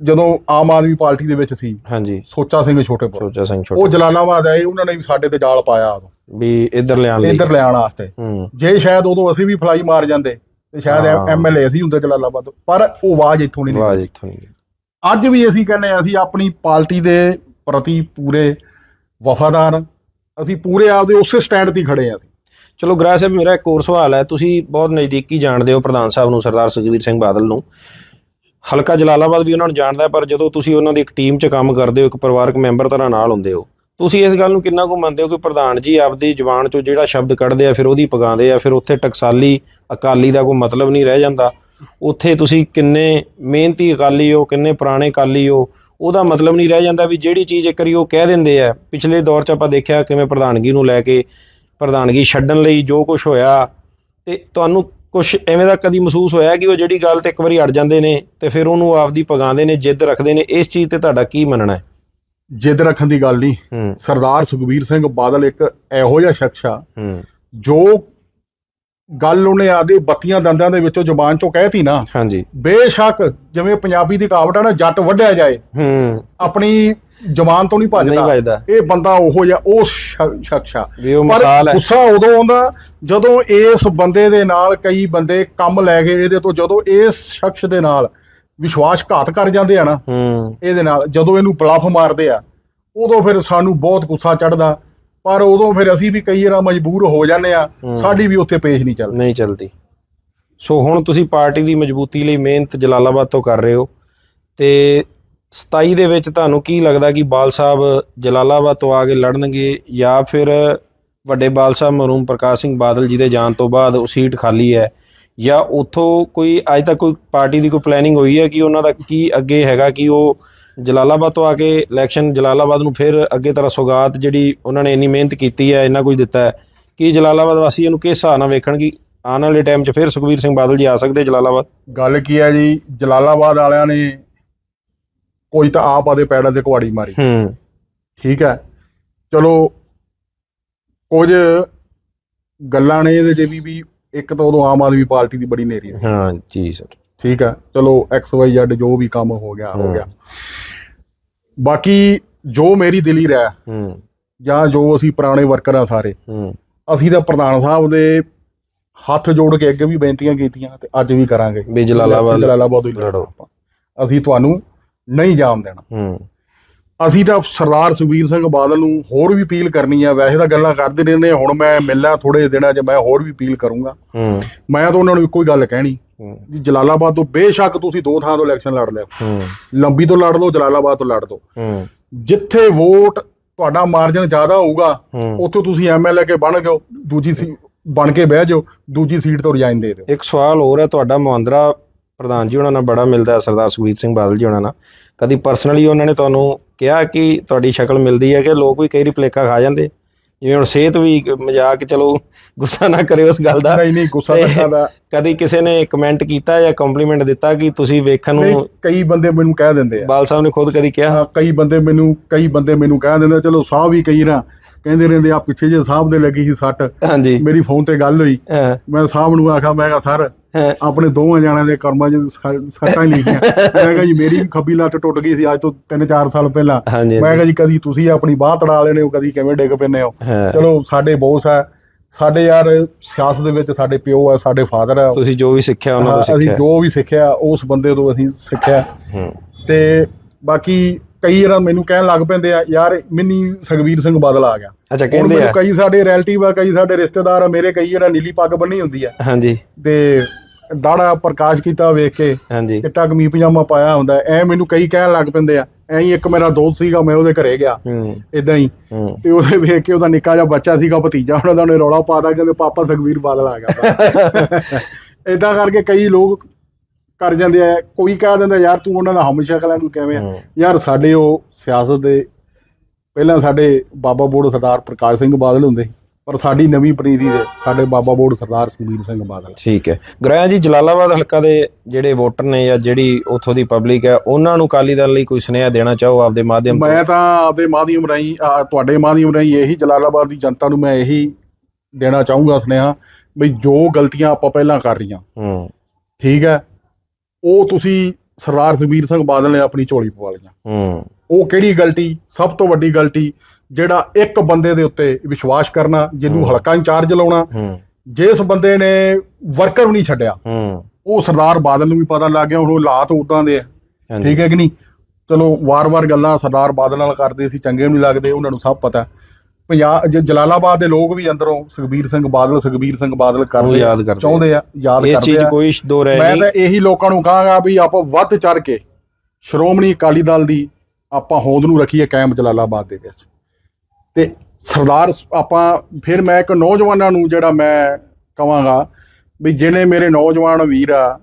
ਜਦੋਂ ਆਮ ਆਦਮੀ ਪਾਰਟੀ ਦੇ ਵਿੱਚ ਸੀ ਹਾਂਜੀ। ਸੋਚਾ ਸਿੰਘ ਛੋਟੇਪੁਰ। ਸੋਚਾ ਸਿੰਘ ਉਹ ਛੋਟਾ ਜਲਾਲਾਬਾਦ ਆਏ ਉਹਨਾਂ ਨੇ ਵੀ ਸਾਡੇ ਤੇ ਜਾਲ ਪਾਇਆ ਉਦੋਂ। ਵੀ ਇੱਧਰ ਲਿਆਉਣ ਲਈ। ਇੱਧਰ ਲਿਆਉਣ ਵਾਸਤੇ। ਜੇ ਸ਼ਾਇਦ ਉਦੋਂ ਅਸੀਂ ਵੀ ਫਲਾਈ ਮਾਰ ਜਾਂਦੇ ਤੇ ਸ਼ਾਇਦ। ਐਮਐਲਏ ਅਸੀਂ ਹੁੰਦੇ ਜਲਾਲਾਬਾਦ। ਪਰ ਉਹ ਆਵਾਜ਼ ਇੱਥੋਂ ਨਹੀਂ ਵਾਹ ਨਿਕਲੀ। ਜੀ ਇੱਥੋਂ ਨਹੀਂ ਅੱਜ ਵੀ ਅਸੀਂ ਕਹਿੰਦੇ ਹਾਂ, ਅਸੀਂ ਆਪਣੀ ਪਾਰਟੀ ਦੇ ਪ੍ਰਤੀ ਪੂਰੇ ਵਫਾਦਾਰ। ਅਸੀਂ ਪੂਰੇ ਆਪਦੇ ਉਸੇ ਸਟੈਂਡ ਤੇ ਖੜੇ ਹਾਂ ਅਸੀਂ। ਚਲੋ ਗ੍ਰਾਹ ਸਾਹਿਬ, ਮੇਰਾ ਇੱਕ ਹੋਰ ਸਵਾਲ ਹੈ। ਤੁਸੀਂ ਬਹੁਤ ਨਜ਼ਦੀਕੀ ਜਾਣਦੇ ਹੋ ਪ੍ਰਧਾਨ ਸਾਹਿਬ ਨੂੰ, ਸਰਦਾਰ ਸੁਖਬੀਰ ਸਿੰਘ ਬਾਦਲ ਨੂੰ। ਹਲਕਾ ਜਲਾਲਾਬਾਦ ਵੀ ਉਹਨਾਂ ਨੂੰ ਜਾਣਦਾ, ਪਰ ਜਦੋਂ ਤੁਸੀਂ ਉਹਨਾਂ ਦੀ ਇੱਕ ਟੀਮ 'ਚ ਕੰਮ ਕਰਦੇ ਹੋ, ਇੱਕ ਪਰਿਵਾਰਕ ਮੈਂਬਰ ਤਰ੍ਹਾਂ ਨਾਲ ਹੁੰਦੇ ਹੋ, ਤੁਸੀਂ ਇਸ ਗੱਲ ਨੂੰ ਕਿੰਨਾ ਕੁ ਮੰਨਦੇ ਹੋ ਕਿ ਪ੍ਰਧਾਨ ਜੀ ਆਪਦੀ ਜ਼ੁਬਾਨ 'ਚੋਂ ਜਿਹੜਾ ਸ਼ਬਦ ਕੱਢਦੇ ਆ, ਫਿਰ ਉਹਦੀ ਪਗਾਉਂਦੇ ਆ, ਫਿਰ ਉੱਥੇ ਟਕਸਾਲੀ ਅਕਾਲੀ ਦਾ ਕੋਈ ਮਤਲਬ ਨਹੀਂ ਰਹਿ ਜਾਂਦਾ। ਉੱਥੇ ਤੁਸੀਂ ਕਿੰਨੇ ਮਿਹਨਤੀ ਅਕਾਲੀ ਹੋ, ਕਿੰਨੇ ਪੁਰਾਣੇ ਅਕਾਲੀ ਹੋ, ਉਹਦਾ ਮਤਲਬ ਨਹੀਂ ਰਹਿ ਜਾਂਦਾ ਵੀ ਜਿਹੜੀ ਚੀਜ਼ ਇੱਕ ਵਾਰੀ ਉਹ ਕਹਿ ਦਿੰਦੇ ਆ। ਪਿਛਲੇ ਦੌਰ 'ਚ ਆਪਾਂ ਦੇਖਿਆ ਕਿਵੇਂ ਪ੍ਰਧਾਨਗੀ ਨੂੰ ਲੈ ਕੇ ਪ੍ਰਧਾਨਗੀ ਛੱਡਣ ਲਈ ਜੋ ਕੁਝ ਹੋਇਆ ਤੇ ਤੁਹਾਨੂੰ ਕੁਝ ਐਵੇਂ ਦਾ ਕਦੀ ਮਹਿਸੂਸ ਹੋਇਆ ਕਿ ਉਹ ਜਿਹੜੀ ਗੱਲ ਤੇ ਇੱਕ ਵਾਰੀ ਅੜ ਜਾਂਦੇ ਨੇ ਤੇ ਫਿਰ ਉਹਨੂੰ ਆਪਦੀ ਪਗਾਉਂਦੇ ਨੇ ਜਿੱਦ ਰੱਖਦੇ ਨੇ? ਇਸ ਚੀਜ਼ ਤੇ ਤੁਹਾਡਾ ਕੀ ਮੰਨਣਾ ਹੈ? ਜਿੱਦ ਰੱਖਣ ਦੀ ਗੱਲ ਨਹੀਂ। ਸਰਦਾਰ ਸੁਖਬੀਰ ਸਿੰਘ ਬਾਦਲ ਇੱਕ ਇਹੋ ਜਿਹਾ ਸ਼ਖਸ ਆ ਜੋ ਗੱਲ ਉਹਨੇ ਆਦੇ ਬੱਤੀਆਂ ਦੰਦਾਂ ਦੇ ਵਿੱਚੋਂ ਜ਼ੁਬਾਨ ਚੋਂ ਕਹਿਤੀ ਨਾ ਹਾਂਜੀ। ਬੇਸ਼ੱਕ ਜਿਵੇਂ ਪੰਜਾਬੀ ਦੀ ਕਹਾਵਤ ਹੈ ਨਾ ਜੱਟ ਵੱਢਿਆ ਜਾਏ। ਹੂੰ। ਆਪਣੀ ਜ਼ਮਾਨ ਤੋਂ ਨਹੀਂ ਨਹੀਂ ਭੱਜਦਾ। ਇਹ ਬੰਦਾ ਉਹੋ ਜਿਹਾ ਉਹ ਸ਼- ਸ਼ਖਸ। ਆ ਵੀ ਉਹ ਪਰ ਮਿਸਾਲ ਹੈ। ਗੁੱਸਾ ਉਦੋਂ ਆਉਂਦਾ ਜਦੋਂ ਇਸ ਬੰਦੇ ਦੇ ਨਾਲ ਕਈ ਬੰਦੇ ਕੰਮ ਲੈ ਗਏ ਇਹਦੇ ਤੋਂ ਜਦੋਂ ਇਸ ਸ਼ਖਸ ਦੇ ਨਾਲ ਵਿਸ਼ਵਾਸਘਾਤ ਕਰ ਜਾਂਦੇ ਆ ਨਾ ਹੂੰ। ਇਹਦੇ ਨਾਲ ਜਦੋਂ ਇਹਨੂੰ ਬਲਫ ਮਾਰਦੇ ਆ ਉਦੋਂ ਫਿਰ ਸਾਨੂੰ ਬਹੁਤ ਗੁੱਸਾ ਚੜਦਾ ਪਰ ਉਦੋਂ ਫਿਰ ਅਸੀਂ ਵੀ ਕਈ ਵਾਰ ਮਜਬੂਰ ਹੋ ਜਾਂਦੇ ਆ। ਸਾਡੀ ਵੀ ਉੱਥੇ ਪੇਸ਼ ਨਹੀਂ ਚੱਲਦੀ। ਨਹੀਂ ਚਲਦੀ। ਸੋ ਹੁਣ ਤੁਸੀਂ ਪਾਰਟੀ ਦੀ ਮਜ਼ਬੂਤੀ ਲਈ ਮਿਹਨਤ ਜਲਾਲਾਬਾਦ ਤੋਂ ਕਰ ਰਹੇ ਹੋ ਤੇ 27 ਦੇ ਵਿੱਚ ਤੁਹਾਨੂੰ ਕੀ ਲੱਗਦਾ ਕਿ ਬਾਲ ਸਾਹਿਬ ਜਲਾਲਾਬਾਦ ਤੋਂ ਆ ਕੇ ਲੜਨਗੇ ਜਾਂ ਫਿਰ ਵੱਡੇ ਬਾਲ ਸਾਹਿਬ ਮਰੂਮ ਪ੍ਰਕਾਸ਼ ਸਿੰਘ ਬਾਦਲ ਜੀ ਦੇ ਜਾਣ ਤੋਂ ਬਾਅਦ ਉਹ ਸੀਟ ਖਾਲੀ ਹੈ? ਜਾਂ ਉਥੋਂ ਕੋਈ, ਅੱਜ ਤੱਕ ਕੋਈ ਪਾਰਟੀ ਦੀ ਕੋਈ ਪਲੈਨਿੰਗ ਹੋਈ ਹੈ ਕਿ ਉਹਨਾਂ ਦਾ ਕੀ ਅੱਗੇ ਹੈਗਾ ਕਿ ਉਹ ਜਲਾਲਾਬਾਦ ਤੋਂ ਆ ਕੇ ਇਲੈਕਸ਼ਨ ਜਲਾਲਾਬਾਦ ਨੂੰ ਫਿਰ ਅੱਗੇ ਤਰ੍ਹਾਂ ਸੌਗਾਤ ਜਿਹੜੀ ਉਹਨਾਂ ਨੇ ਇੰਨੀ ਮਿਹਨਤ ਕੀਤੀ ਹੈ, ਇੰਨਾ ਕੁਝ ਦਿੱਤਾ ਹੈ? ਕਿ ਜਲਾਲਾਬਾਦ ਵਾਸੀ ਇਹਨੂੰ ਕਿਸ ਹਿਸਾਬ ਨਾਲ ਵੇਖਣ ਕਿ ਆਉਣ ਵਾਲੇ ਟਾਈਮ 'ਚ ਫਿਰ ਸੁਖਬੀਰ ਸਿੰਘ ਬਾਦਲ ਜੀ ਆ ਸਕਦੇ ਜਲਾਲਾਬਾਦ? ਗੱਲ ਕੀ ਹੈ ਜੀ? ਜਲਾਲਾਬਾਦ ਵਾਲਿਆਂ ਨੇ ਕੋਈ ਤਾਂ ਆਪ ਆਦੇ ਪੈੜਾਂ ਤੇ ਕੁਹਾੜੀ ਮਾਰੀ। ਹੂੰ। ਠੀਕ ਹੈ। ਚਲੋ ਕੁਝ ਗੱਲਾਂ ਨੇ ਇਹਦੇ 'ਚ ਵੀ ਵੀ ਇੱਕ ਤਾਂ ਉਦੋਂ ਆਮ ਆਦਮੀ ਪਾਰਟੀ ਦੀ ਬੜੀ ਨੇਰੀ ਹਾਂ ਜੀ ਸਰ। ਠੀਕ ਹੈ। ਚਲੋ ਐਕਸ ਵਾਈ ਜ਼ੈਡ ਜੋ ਵੀ ਕੰਮ ਹੋ ਗਿਆ ਹੋ। ਗਿਆ। ਬਾਕੀ ਜੋ ਮੇਰੀ ਦਿਲੀ ਰਹਿ ਹੂੰ। ਜਾਂ ਜੋ ਅਸੀਂ ਪੁਰਾਣੇ ਵਰਕਰ ਆ ਸਾਰੇ ਹੂੰ। ਅਸੀਂ ਤਾਂ ਪ੍ਰਧਾਨ ਸਾਹਿਬ ਦੇ ਹੱਥ ਜੋੜ ਕੇ ਅੱਗੇ ਵੀ ਬੇਨਤੀਆਂ ਕੀਤੀਆਂ ਤੇ ਅੱਜ ਵੀ ਕਰਾਂਗੇ। ਵੀ ਜਲਾਲਾਬਾਦ ਜਲਾਲਾਬਾਦ ਹੀ ਲੜੋ। ਅਸੀਂ ਤੁਹਾਨੂੰ ਨਹੀਂ ਜਾਣ ਦੇਣਾ। ਹੂੰ। ਅਸੀਂ ਤਾਂ ਸਰਦਾਰ ਸੁਖਬੀਰ ਸਿੰਘ ਬਾਦਲ ਨੂੰ ਹੋਰ ਵੀ ਅਪੀਲ ਕਰਨੀ ਆ। ਵੈਸੇ ਤਾਂ ਗੱਲਾਂ ਕਰਦੇ ਰਹਿੰਦੇ ਹੁਣ ਮੈਂ ਮਿਲਣਾ ਥੋੜੇ ਦਿਨਾਂ 'ਚ ਮੈਂ ਹੋਰ ਵੀ ਅਪੀਲ ਕਰੂੰਗਾ। ਹੂੰ। ਮੈਂ ਤਾਂ ਉਹਨਾਂ ਨੂੰ ਇੱਕੋ ਹੀ ਗੱਲ ਕਹਿਣੀ। ਜੀ ਜਲਾਲਾਬਾਦ ਤੋਂ ਬੇਸ਼ੱਕ ਤੁਸੀਂ ਦੋ ਥਾਂ ਤੋਂ ਇਲੈਕਸ਼ਨ ਲੜ ਲਿਓ ਹੂੰ। ਲੰਬੀ ਤੋਂ ਲੜ ਲਓ ਜਲਾਲਾਬਾਦ ਤੋਂ ਲੜ ਲਓ ਹੂੰ। ਜਿੱਥੇ ਵੋਟ ਤੁਹਾਡਾ ਮਾਰਜਨ ਜ਼ਿਆਦਾ ਹੋਊਗਾ ਉੱਥੇ ਤੁਸੀਂ ਐਮਐਲਏ ਕੇ ਬਣ ਜਾਓ ਦੂਜੀ ਸੀ ਬਣ ਕੇ ਬਹਿ ਜਾਓ ਦੂਜੀ ਸੀਟ ਤੋਂ ਰਿਜ਼ਾਈਨ ਦੇ ਦਿਓ। ਇੱਕ ਸਵਾਲ ਹੋਰ ਹੈ ਤੁਹਾਡਾ ਮੁਹੰਦਰਾ ਪ੍ਰਧਾਨ ਜੀ, ਉਹਨਾਂ ਨਾਲ ਬੜਾ ਮਿਲਦਾ ਹੈ, ਸਰਦਾਰ ਸੁਖਬੀਰ ਸਿੰਘ ਬਾਦਲ ਜੀ ਉਹਨਾਂ ਨਾਲ। ਕਦੀ ਪਰਸਨਲੀ ਉਹਨਾਂ ਨੇ ਤੁਹਾਨੂੰ ਕਿਹਾ ਕਿ ਤੁਹਾਡੀ ਸ਼ਕਲ ਮਿਲਦੀ ਹੈ ਕਿ ਲੋਕ ਵੀ ਕਈ ਵਾਰੀ ਖਾ ਜਾਂਦੇ? ਜਿਵੇਂ ਹੁਣ ਸਿਹਤ ਵੀ ਮਜ਼ਾਕ, ਚਲੋ ਗੁੱਸਾ ਨਾ ਕਰਿਓ ਉਸ ਗੱਲ ਦਾ। ਨਹੀਂ ਨਹੀਂ ਗੁੱਸਾ ਤੇ- ਤਾਂ ਦਾ ਕਦੀ ਕਿਸੇ ਨੇ ਕਮੈਂਟ ਕੀਤਾ ਜਾਂ ਕੰਪਲੀਮੈਂਟ ਦਿੱਤਾ ਕਿ ਤੁਸੀਂ ਵੇਖਣ ਨੂੰ ਕਈ ਬੰਦੇ ਮੈਨੂੰ ਕਹਿ ਦਿੰਦੇ ਆ। ਬਾਲ ਸਾਹਿਬ ਨੇ ਖੁਦ ਕਦੀ ਕਿਹਾ? ਹਾਂ, ਕਈ ਬੰਦੇ ਮੈਨੂੰ ਕਈ ਬੰਦੇ ਮੈਨੂੰ ਕਹਿ ਦਿੰਦੇ ਚਲੋ ਸਾਹ ਵੀ ਕਈ ਨਾ। ਕਹਿੰਦੇ ਰਹਿੰਦੇ ਆ ਪਿੱਛੇ ਜੇ ਸਾਹਿਬ ਦੇ ਲੱਗੀ ਸੀ ਸੱਟ। ਹਾਂਜੀ। ਮੇਰੀ ਫੋਨ ਤੇ ਗੱਲ ਹੋਈ। ਮੈਂ ਸਾਹਿਬ ਨੂੰ ਆਖਿਆ ਮੈਂ ਕਿਹਾ ਸਰ ਆਪਣੇ ਦੋਵਾਂ ਜਾਣਿਆਂ ਦੇ ਕਰਮਾਂ 'ਚ ਸੱਟਾਂ ਹੀ ਲਿਖੀਆਂ ਮੈਂ ਕਿਹਾ ਜੀ ਮੇਰੀ ਵੀ ਖੱਬੀ ਲੱਤ ਟੁੱਟ ਗਈ ਸੀ ਅੱਜ ਤੋਂ 3-4 ਸਾਲ ਪਹਿਲਾਂ। ਮੈਂ ਕਿਹਾ ਜੀ ਕਦੀ ਤੁਸੀਂ ਆਪਣੀ ਬਾਹ ਤੜਾ ਲੈਣੇ ਹੋ ਕਦੀ ਕਿਵੇਂ ਡਿੱਗ ਹੋ? ਹਾਂ। ਚਲੋ ਸਾਡੇ ਬੌਸ ਆ। ਸਾਡੇ ਯਾਰ ਸਿਆਸਤ ਦੇ ਵਿੱਚ ਸਾਡੇ ਪਿਓ ਆ ਸਾਡੇ ਫਾਦਰ ਆ। ਤੁਸੀਂ ਜੋ ਵੀ ਸਿੱਖਿਆ ਉਹਨਾਂ ਤੋਂ ਅਸੀਂ ਸਿੱਖਿਆ। ਜੋ ਵੀ ਸਿੱਖਿਆ ਉਸ ਬੰਦੇ ਤੋਂ ਅਸੀਂ ਸਿੱਖਿਆ। ਤੇ ਬਾਕੀ ਕਈ ਵਾਰ ਮੈਨੂੰ ਕਹਿਣ ਲੱਗ ਪੈਂਦੇ ਆ ਯਾਰ ਮਿੰਨੀ ਸੁਖਬੀਰ ਸਿੰਘ ਬਾਦਲ ਆ ਗਿਆ। ਅੱਛਾ ਕਹਿੰਦੇ ਆ? ਕਈ ਸਾਡੇ ਰਿਲੇਟਿਵ ਆ ਕਈ ਸਾਡੇ ਰਿਸ਼ਤੇਦਾਰ ਆ ਮੇਰੇ ਕਈ ਵਾਰ ਨੀਲੀ ਪੱਗ ਬੰਨੀ ਹੁੰਦੀ ਆ। ਹਾਂਜੀ। ਤੇ ਦਾੜਾ ਪ੍ਰਕਾਸ਼ ਕੀਤਾ ਵੇਖ ਕੇ ਹਾਂਜੀ। ਚਿੱਟਾ ਕਮੀਜ਼ ਪਜਾਮਾ ਪਾਇਆ ਹੁੰਦਾ। ਐ ਮੈਨੂੰ ਕਈ ਕਹਿਣ ਲੱਗ ਪੈਂਦੇ ਆ ਐਂ ਇੱਕ ਮੇਰਾ ਦੋਸਤ ਸੀਗਾ ਮੈਂ ਉਹਦੇ ਘਰੇ ਗਿਆ ਇਦਾਂ ਹੀ। ਤੇ ਉਹਦੇ ਵੇਖ ਕੇ ਉਹਦਾ ਨਿੱਕਾ ਜਿਹਾ ਬੱਚਾ ਸੀਗਾ ਭਤੀਜਾ ਉਹਨਾਂ ਦਾ ਉਹਨੇ ਰੌਲਾ ਪਾਦਾ ਕਹਿੰਦੇ ਪਾਪਾ ਸੁਖਬੀਰ ਬਾਦਲ ਆ ਗਿਆ। ਇਦਾਂ ਕਰਕੇ ਕਈ ਲੋਕ ਕਰ ਜਾਂਦੇ ਆ ਕੋਈ ਕਹਿ ਦਿੰਦਾ ਯਾਰ ਤੂੰ ਉਹਨਾਂ ਦਾ ਹਮਸ਼ਾ ਕਲਾਂ ਕੋਈ ਕਿਵੇਂ ਆ। ਯਾਰ ਸਾਡੇ ਉਹ ਸਿਆਸਤ ਦੇ ਪਹਿਲਾਂ ਸਾਡੇ ਬਾਬਾ ਬੋੜ ਸਰਦਾਰ ਪ੍ਰਕਾਸ਼ ਸਿੰਘ ਬਾਦਲ ਹੁੰਦੇ ਪਰ ਸਾਡੀ ਨਵੀਂ ਪਨੀਰੀ ਦੇ ਸਾਡੇ ਬਾਬਾ ਬੋੜ ਸਰਦਾਰ ਸੁਖਬੀਰ ਸਿੰਘ ਬਾਦਲ। ਠੀਕ ਹੈ। ਗ੍ਰਹਿ ਜੀ ਜਲਾਲਾਬਾਦ ਹਲਕਾ ਦੇ ਜਿਹੜੇ ਵੋਟਰ ਨੇ ਜਾਂ ਜਿਹੜੀ ਉੱਥੋਂ ਦੀ ਪਬਲਿਕ ਹੈ ਉਹਨਾਂ ਨੂੰ ਅਕਾਲੀ ਦਲ ਲਈ ਕੋਈ ਸੁਨੇਹਾ ਦੇਣਾ ਚਾਹੋ ਆਪਦੇ ਮਾਧਿਅਮ ਤੋਂ? ਮੈਂ ਤਾਂ ਆਪਦੇ ਮਾਧਿਅਮ ਰਾਹੀਂ ਆ, ਤੁਹਾਡੇ ਮਾਧਿਅਮ ਰਾਹੀਂ ਇਹੀ ਜਲਾਲਾਬਾਦ ਦੀ ਜਨਤਾ ਨੂੰ ਮੈਂ ਇਹੀ ਦੇਣਾ ਚਾਹੂੰਗਾ ਸੁਨੇਹਾ ਵੀ ਜੋ ਗਲਤੀਆਂ ਆਪਾਂ ਪਹਿਲਾਂ ਕਰ ਰਹੀਆਂ। ਹੂੰ। ਠੀਕ ਹੈ? ਉਹ ਤੁਸੀਂ ਸਰਦਾਰ ਸੁਖਬੀਰ ਸਿੰਘ ਬਾਦਲ ਨੇ ਆਪਣੀ ਝੋਲੀ ਪਵਾ ਲਈਆਂ। ਹੂੰ। ਉਹ ਕਿਹੜੀ ਗਲਤੀ? ਸਭ ਤੋਂ ਵੱਡੀ ਗਲਤੀ ਜਿਹੜਾ ਇੱਕ ਬੰਦੇ ਦੇ ਉੱਤੇ ਵਿਸ਼ਵਾਸ ਕਰਨਾ ਜਿਹਨੂੰ। ਹਲਕਾ ਇੰਚਾਰਜ ਲਾਉਣਾ ਜਿਸ ਬੰਦੇ ਨੇ ਵਰਕਰ ਵੀ ਨਹੀਂ ਛੱਡਿਆ ਉਹ ਸਰਦਾਰ ਬਾਦਲ ਨੂੰ ਵੀ ਪਤਾ ਲੱਗ ਗਿਆ ਹੁਣ ਉਹ ਹਾਲਾਤ ਉਦਾਂ ਦੇ ਆ। ਠੀਕ ਹੈ ਕਿ ਨਹੀਂ? ਚਲੋ ਵਾਰ-ਵਾਰ ਗੱਲਾਂ ਸਰਦਾਰ ਬਾਦਲ ਨਾਲ ਕਰਦੇ ਸੀ ਚੰਗੇ ਨਹੀਂ ਲੱਗਦੇ ਉਹਨਾਂ ਨੂੰ ਸਭ ਪਤਾ। ਪੰਜਾਬ ਜਲਾਲਾਬਾਦ ਦੇ ਲੋਕ ਵੀ ਅੰਦਰੋਂ ਸੁਖਬੀਰ ਸਿੰਘ ਬਾਦਲ ਸੁਖਬੀਰ ਸਿੰਘ ਬਾਦਲ ਕਰਦੇ ਯਾਦ ਕਰਦੇ ਆ। ਚਾਹੁੰਦੇ ਆ ਯਾਦ ਇਸ ਕਰਦੇ ਚੀਜ਼ ਆ। ਕੋਈ ਦੋ ਰਹਿ ਮੈਂ ਨਹੀਂ ਤਾਂ ਇਹੀ ਲੋਕਾਂ ਨੂੰ ਕਹਾਂਗਾ ਵੀ ਆਪਾਂ ਵੱਧ ਚੜ ਕੇ ਸ਼੍ਰੋਮਣੀ ਅਕਾਲੀ ਦਲ ਦੀ ਆਪਾਂ ਹੋਂਦ ਨੂੰ ਰੱਖੀਏ ਕਾਇਮ ਜਲਾਲਾਬਾਦ ਦੇ ਵਿੱਚ। ਤੇ ਸਰਦਾਰ ਆਪਾਂ ਫਿਰ ਮੈਂ ਇੱਕ ਨੌਜਵਾਨਾਂ ਨੂੰ ਜਿਹੜਾ ਮੈਂ ਕਵਾਂਗਾ ਵੀ ਜਿਹੜੇ ਮੇਰੇ ਨੌਜਵਾਨ ਵੀਰ ਆ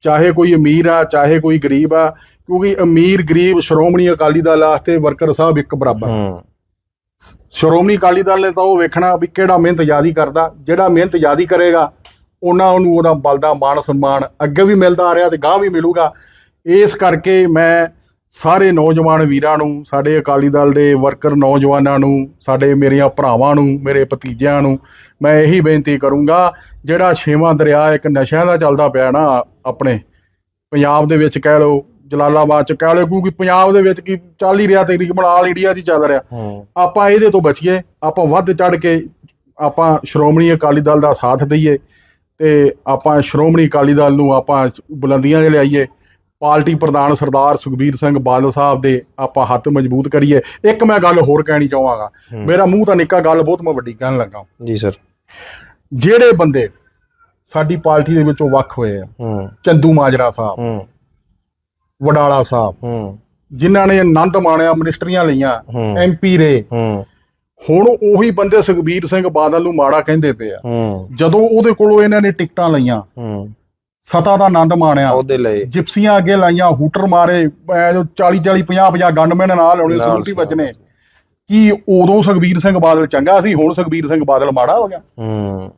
ਚਾਹੇ ਕੋਈ ਅਮੀਰ ਆ ਚਾਹੇ ਕੋਈ ਗਰੀਬ ਆ ਕਿਉਂਕਿ ਅਮੀਰ ਗਰੀਬ ਸ਼੍ਰੋਮਣੀ ਅਕਾਲੀ ਦਲ ਵਾਸਤੇ ਵਰਕਰ ਸਾਹਿਬ ਇੱਕ ਬਰਾਬਰ। ਹੂੰ। ਸ਼੍ਰੋਮਣੀ ਅਕਾਲੀ ਦਲ ਨੇ ਤਾਂ ਉਹ ਵੇਖਣਾ ਵੀ ਕਿਹੜਾ ਮਿਹਨਤ ਜ਼ਿਆਦੀ ਕਰਦਾ ਜਿਹੜਾ ਮਿਹਨਤ ਜ਼ਿਆਦੀ ਕਰੇਗਾ ਉਹਨਾਂ ਉਹਨੂੰ ਉਹਦਾ ਬਲਦਾ ਮਾਣ ਸਨਮਾਨ ਅੱਗੇ ਵੀ ਮਿਲਦਾ ਆ ਰਿਹਾ ਤੇ ਗਾਂ ਵੀ ਮਿਲੂਗਾ। ਇਸ ਕਰਕੇ ਮੈਂ ਸਾਰੇ ਨੌਜਵਾਨ ਵੀਰਾਂ ਨੂੰ ਸਾਡੇ ਅਕਾਲੀ ਦਲ ਦੇ ਵਰਕਰ ਨੌਜਵਾਨਾਂ ਨੂੰ ਸਾਡੇ ਮੇਰੀਆਂ ਭਰਾਵਾਂ ਨੂੰ ਮੇਰੇ ਭਤੀਜਿਆਂ ਨੂੰ ਮੈਂ ਇਹੀ ਬੇਨਤੀ ਕਰੂੰਗਾ ਜਿਹੜਾ ਛੇਵਾਂ ਦਰਿਆ ਇੱਕ ਨਸ਼ਿਆਂ ਦਾ ਚੱਲਦਾ ਪਿਆ ਨਾ ਆਪਣੇ ਪੰਜਾਬ ਦੇ ਵਿੱਚ ਕਹਿ ਲਓ ਜਲਾਲਾਬਾਦ ਚ ਕਹਿ ਲਓ ਕਿਉਂਕਿ ਪੰਜਾਬ ਦੇ ਵਿੱਚ ਕੀ ਚੱਲ ਹੀ ਰਿਹਾ ਤਕਰੀਬਨ ਆਲ ਇੰਡੀਆ 'ਚ ਹੀ ਚੱਲ ਰਿਹਾ। ਆਪਾਂ ਇਹਦੇ ਤੋਂ ਬਚੀਏ ਆਪਾਂ ਵੱਧ ਚੜ ਕੇ ਆਪਾਂ ਸ਼੍ਰੋਮਣੀ ਅਕਾਲੀ ਦਲ ਦਾ ਸਾਥ ਦਈਏ ਤੇ ਆਪਾਂ ਸ਼੍ਰੋਮਣੀ ਅਕਾਲੀ ਦਲ ਨੂੰ ਆਪਾਂ ਬੁਲੰਦੀਆਂ 'ਤੇ ਲਿਆਈਏ ਪਾਰਟੀ ਪ੍ਰਧਾਨ ਸਰਦਾਰ ਸੁਖਬੀਰ ਸਿੰਘ ਬਾਦਲ ਸਾਹਿਬ ਦੇ ਆਪਾਂ ਹੱਥ ਮਜ਼ਬੂਤ ਕਰੀਏ। ਇੱਕ ਮੈਂ ਗੱਲ ਹੋਰ ਕਹਿਣੀ ਚਾਹਾਂਗਾ। ਮੇਰਾ ਮੂੰਹ ਤਾਂ ਨਿੱਕਾ ਗੱਲ ਬਹੁਤ ਮੈਂ ਵੱਡੀ ਕਹਿਣ ਲੱਗਾ। ਜੀ ਸਰ ਜਿਹੜੇ ਬੰਦੇ ਸਾਡੀ ਪਾਰਟੀ ਦੇ ਵਿੱਚੋਂ ਵੱਖ ਹੋਏ ਆ ਚੰਦੂ ਮਾਜਰਾ ਸਾਹਿਬ ਹੂੰ। ਵਡਾਲਾ ਸਾਹਿਬ ਹੂੰ। ਜਿਨ੍ਹਾਂ ਨੇ ਆਨੰਦ ਮਾਣਿਆ ਮਿਨਿਸਟਰੀਆਂ ਲਈਆਂ ਐਮਪੀ ਹੂੰ। ਹੁਣ ਉਹੀ ਬੰਦੇ ਸੁਖਬੀਰ ਸਿੰਘ ਬਾਦਲ ਨੂੰ ਮਾੜਾ ਕਹਿੰਦੇ ਪਏ ਆ। ਜਦੋਂ ਉਹਦੇ ਕੋਲੋਂ ਇਹਨਾਂ ਨੇ ਟਿਕਟਾਂ ਲਈਆਂ ਸਤਾ ਦਾ ਆਨੰਦ ਮਾਣਿਆ। ਉਹਦੇ ਲਈ। ਜਿਪਸੀਆਂ ਅੱਗੇ ਲਾਈਆਂ ਹੂਟਰ ਮਾਰੇ 40 40 50 50 ਗਨਮੈਨ ਨਾਲ ਆਉਣੇ ਨਾਲ ਸਿਕਿਉਰਿਟੀ ਸੀ। ਵੱਜਣੇ ਕੀ ਉਦੋਂ ਸੁਖਬੀਰ ਸਿੰਘ ਬਾਦਲ ਚੰਗਾ ਸੀ ਹੁਣ ਸੁਖਬੀਰ ਸਿੰਘ ਬਾਦਲ ਮਾੜਾ ਹੋ ਗਿਆ? ਹੂੰ।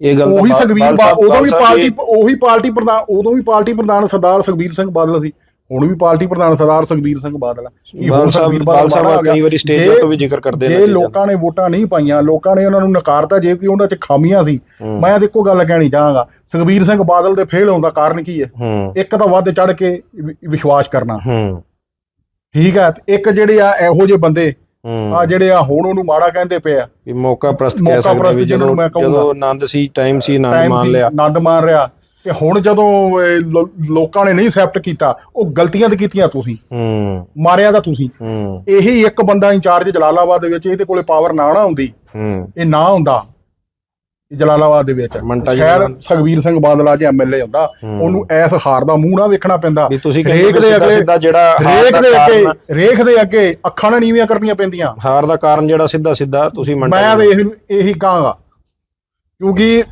ਇਹ ਗੱਲ ਉਹੀ ਸੁਖਬੀਰ ਉਦੋਂ ਵੀ ਪਾਰਟੀ ਉਹੀ ਪਾਰਟੀ ਪ੍ਰਧਾਨ ਉਦੋਂ ਵੀ ਪਾਰਟੀ ਪ੍ਰਧਾਨ ਸਰਦਾਰ ਸੁਖਬੀਰ ਸਿੰਘ ਬਾਦਲ ਸੀ। ਹੁਣ ਵੀ ਪਾਰਟੀ ਪ੍ਰਧਾਨ ਸਰਦਾਰ ਸੁਖਬੀਰ ਸਿੰਘ ਬਾਦਲ ਆ। ਕੀ ਹੁਣ ਸਾਹਿਬ ਸੁਖਬੀਰ ਬਾਲ ਸਾਹਿਬ? ਕਈ ਵਾਰੀ ਸਟੇਜ ਤੋਂ ਵੀ ਜ਼ਿਕਰ ਕਰਦੇ ਨੇ ਜੇ ਲੋਕਾਂ ਨੇ ਵੋਟਾਂ ਨਹੀਂ ਪਾਈਆਂ ਲੋਕਾਂ ਨੇ ਉਹਨਾਂ ਨੂੰ ਨਕਾਰਤਾ ਜੇ ਕੋਈ ਉਹਨਾਂ 'ਚ ਖਾਮੀਆਂ ਸੀ। ਮੈਂ ਤਾਂ ਇੱਕੋ ਗੱਲ ਕਹਿਣੀ ਚਾਹਾਂਗਾ ਸੁਖਬੀਰ ਸਿੰਘ ਬਾਦਲ ਦੇ ਫੇਲ ਹੋਣ ਦਾ ਕਾਰਨ ਕੀ ਹੈ? ਇੱਕ ਤਾਂ ਵੱਧ ਚੜ ਕੇ ਵਿਸ਼ਵਾਸ ਕਰਨਾ। ਠੀਕ ਹੈ ਇੱਕ ਜਿਹੜੇ ਆ ਇਹੋ ਜਿਹੇ ਬੰਦੇ ਆ ਜਿਹੜੇ ਆ ਹੁਣ ਉਹਨੂੰ ਮਾੜਾ ਕਹਿੰਦੇ ਪਏ ਆ। ਵੀ ਮੌਕਾ ਪ੍ਰਸਤ ਕਹਿ ਸਕਦੇ ਵੀ ਜਦੋਂ। ਜਦੋਂ ਆਨੰਦ ਸੀ ਟਾਈਮ ਸੀ ਆਨੰਦ ਮਾਣ ਲਿਆ। ਆਨੰਦ ਮਾਣ ਰਿਹਾ। ਤੇ ਹੁਣ ਜਦੋਂ ਇਹ ਲੋ- ਲੋਕਾਂ ਨੇ ਨਹੀਂ ਐਕਸੈਪਟ ਕੀਤਾ ਉਹ ਗਲਤੀਆਂ ਤੇ ਕੀਤੀਆਂ ਤੁਸੀਂ। ਹੂੰ। ਮਾਰਿਆ ਤਾਂ ਤੁਸੀਂ। ਹੂੰ। ਇਹੀ ਇੱਕ ਬੰਦਾ ਇੰਚਾਰਜ ਜਲਾਲਾਬਾਦ ਦੇ ਵਿੱਚ ਇਹਦੇ ਕੋਲੇ ਪਾਵਰ ਨਾ ਨਾ ਹੁੰਦੀ। ਹੂੰ। ਇਹ ਨਾ ਹੁੰਦਾ। ਜਲਾਲਾਬਾਦ ਦੇ ਵਿੱਚ। ਮੰਟਾ ਜੀ ਸ਼ਾਇਦ ਨਾਲ- ਸੁਖਬੀਰ ਸਿੰਘ ਬਾਦਲ ਅੱਜ ਐਮਐਲਏ ਹੁੰਦਾ ਹੂੰ। ਉਹਨੂੰ ਐਸ ਹਾਰ ਦਾ ਮੂੰਹ ਨਾ ਵੇਖਣਾ ਪੈਂਦਾ। ਵੀ ਤੁਸੀਂ ਕਹਿੰਦੇ ਦੇ ਸਿੱਧਾ ਅੱਗੇ ਸਿੱਧਾ ਜਿਹੜਾ ਹਾਰ ਰੇਖ ਦਾ ਦੇ ਅੱਗੇ ਰੇਖ ਦੇ ਅੱਗੇ ਅੱਖਾਂ ਨਾਲ ਨੀਵੀਆਂ ਕਰਨੀਆਂ ਪੈਂਦੀਆਂ। ਹਾਰ ਦਾ ਕਾਰਨ ਜਿਹੜਾ ਸਿੱਧਾ ਸਿੱਧਾ ਤੁਸੀਂ ਮੰਟਾ ਮੈਂ ਤਾਂ ਇਹੀ ਕਹਾਂਗਾ। ਕਿਉਂਕਿ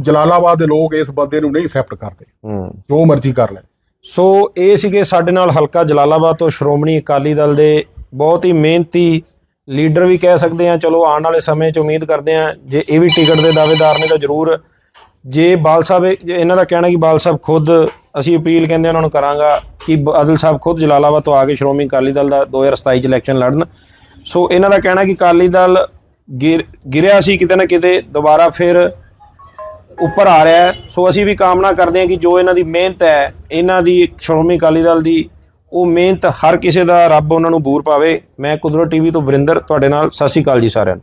ਜਲਾਲਾਬਾਦ ਦੇ ਲੋਕ ਇਸ ਬੰਦੇ ਨੂੰ ਨਹੀਂ ਐਕਸੈਪਟ ਕਰਦੇ। ਹੂੰ। ਜੋ ਮਰਜ਼ੀ ਕਰ ਲੈ ਸੋ ਇਹ ਸੀਗੇ ਸਾਡੇ ਨਾਲ ਹਲਕਾ ਜਲਾਲਾਬਾਦ ਤੋਂ ਸ਼੍ਰੋਮਣੀ ਅਕਾਲੀ ਦਲ ਦੇ ਬਹੁਤ ਹੀ ਮਿਹਨਤੀ ਲੀਡਰ ਵੀ ਕਹਿ ਸਕਦੇ ਆ ਚਲੋ ਆਉਣ ਵਾਲੇ ਸਮੇਂ 'ਚ ਉਮੀਦ ਕਰਦੇ ਆ ਜੇ ਇਹ ਵੀ ਟਿਕਟ ਦੇ ਦਾਅਵੇਦਾਰ ਨੇ ਤਾਂ ਜ਼ਰੂਰ ਜੇ ਬਾਲ ਸਾਹਿਬ ਇਹਨਾਂ ਦਾ ਕਹਿਣਾ ਕਿ ਬਾਲ ਸਾਹਿਬ ਖੁਦ ਅਸੀਂ ਅਪੀਲ ਕਹਿੰਦੇ ਉਹਨਾਂ ਨੂੰ ਕਰਾਂਗਾ ਕਿ ਬਾਦਲ ਸਾਹਿਬ ਖੁਦ ਜਲਾਲਾਬਾਦ ਤੋਂ ਆ ਕੇ ਸ਼੍ਰੋਮਣੀ ਅਕਾਲੀ ਦਲ ਦਾ 2027 ਚ ਇਲੈਕਸ਼ਨ ਲੜਨ। ਸੋ ਇਹਨਾਂ ਦਾ ਕਹਿਣਾ ਕਿ ਅਕਾਲੀ ਦਲ ਗਿਰ- ਗਿਰਿਆ ਸੀ ਕਿਤੇ ਨਾ ਕਿਤੇ ਦੁਬਾਰਾ ਫਿਰ ਉੱਪਰ ਆ ਰਿਹਾ ਹੈ। ਸੋ ਅਸੀਂ ਵੀ ਕਾਮਨਾ ਕਰਦੇ ਹਾਂ ਕਿ ਜੋ ਇਹਨਾਂ ਦੀ ਮਿਹਨਤ ਹੈ, ਇਹਨਾਂ ਦੀ ਸ਼੍ਰੋਮਣੀ ਅਕਾਲੀ ਦਲ ਦੀ, ਉਹ ਮਿਹਨਤ ਹਰ ਕਿਸੇ ਦਾ ਰੱਬ ਉਹਨਾਂ ਨੂੰ ਬੂਰ ਪਾਵੇ। ਮੈਂ ਕੁਦਰਤ ਟੀਵੀ ਤੋਂ ਵਰਿੰਦਰ, ਤੁਹਾਡੇ ਨਾਲ, ਸਤਿ ਸ਼੍ਰੀ ਅਕਾਲ ਜੀ ਸਾਰਿਆਂ ਨੂੰ।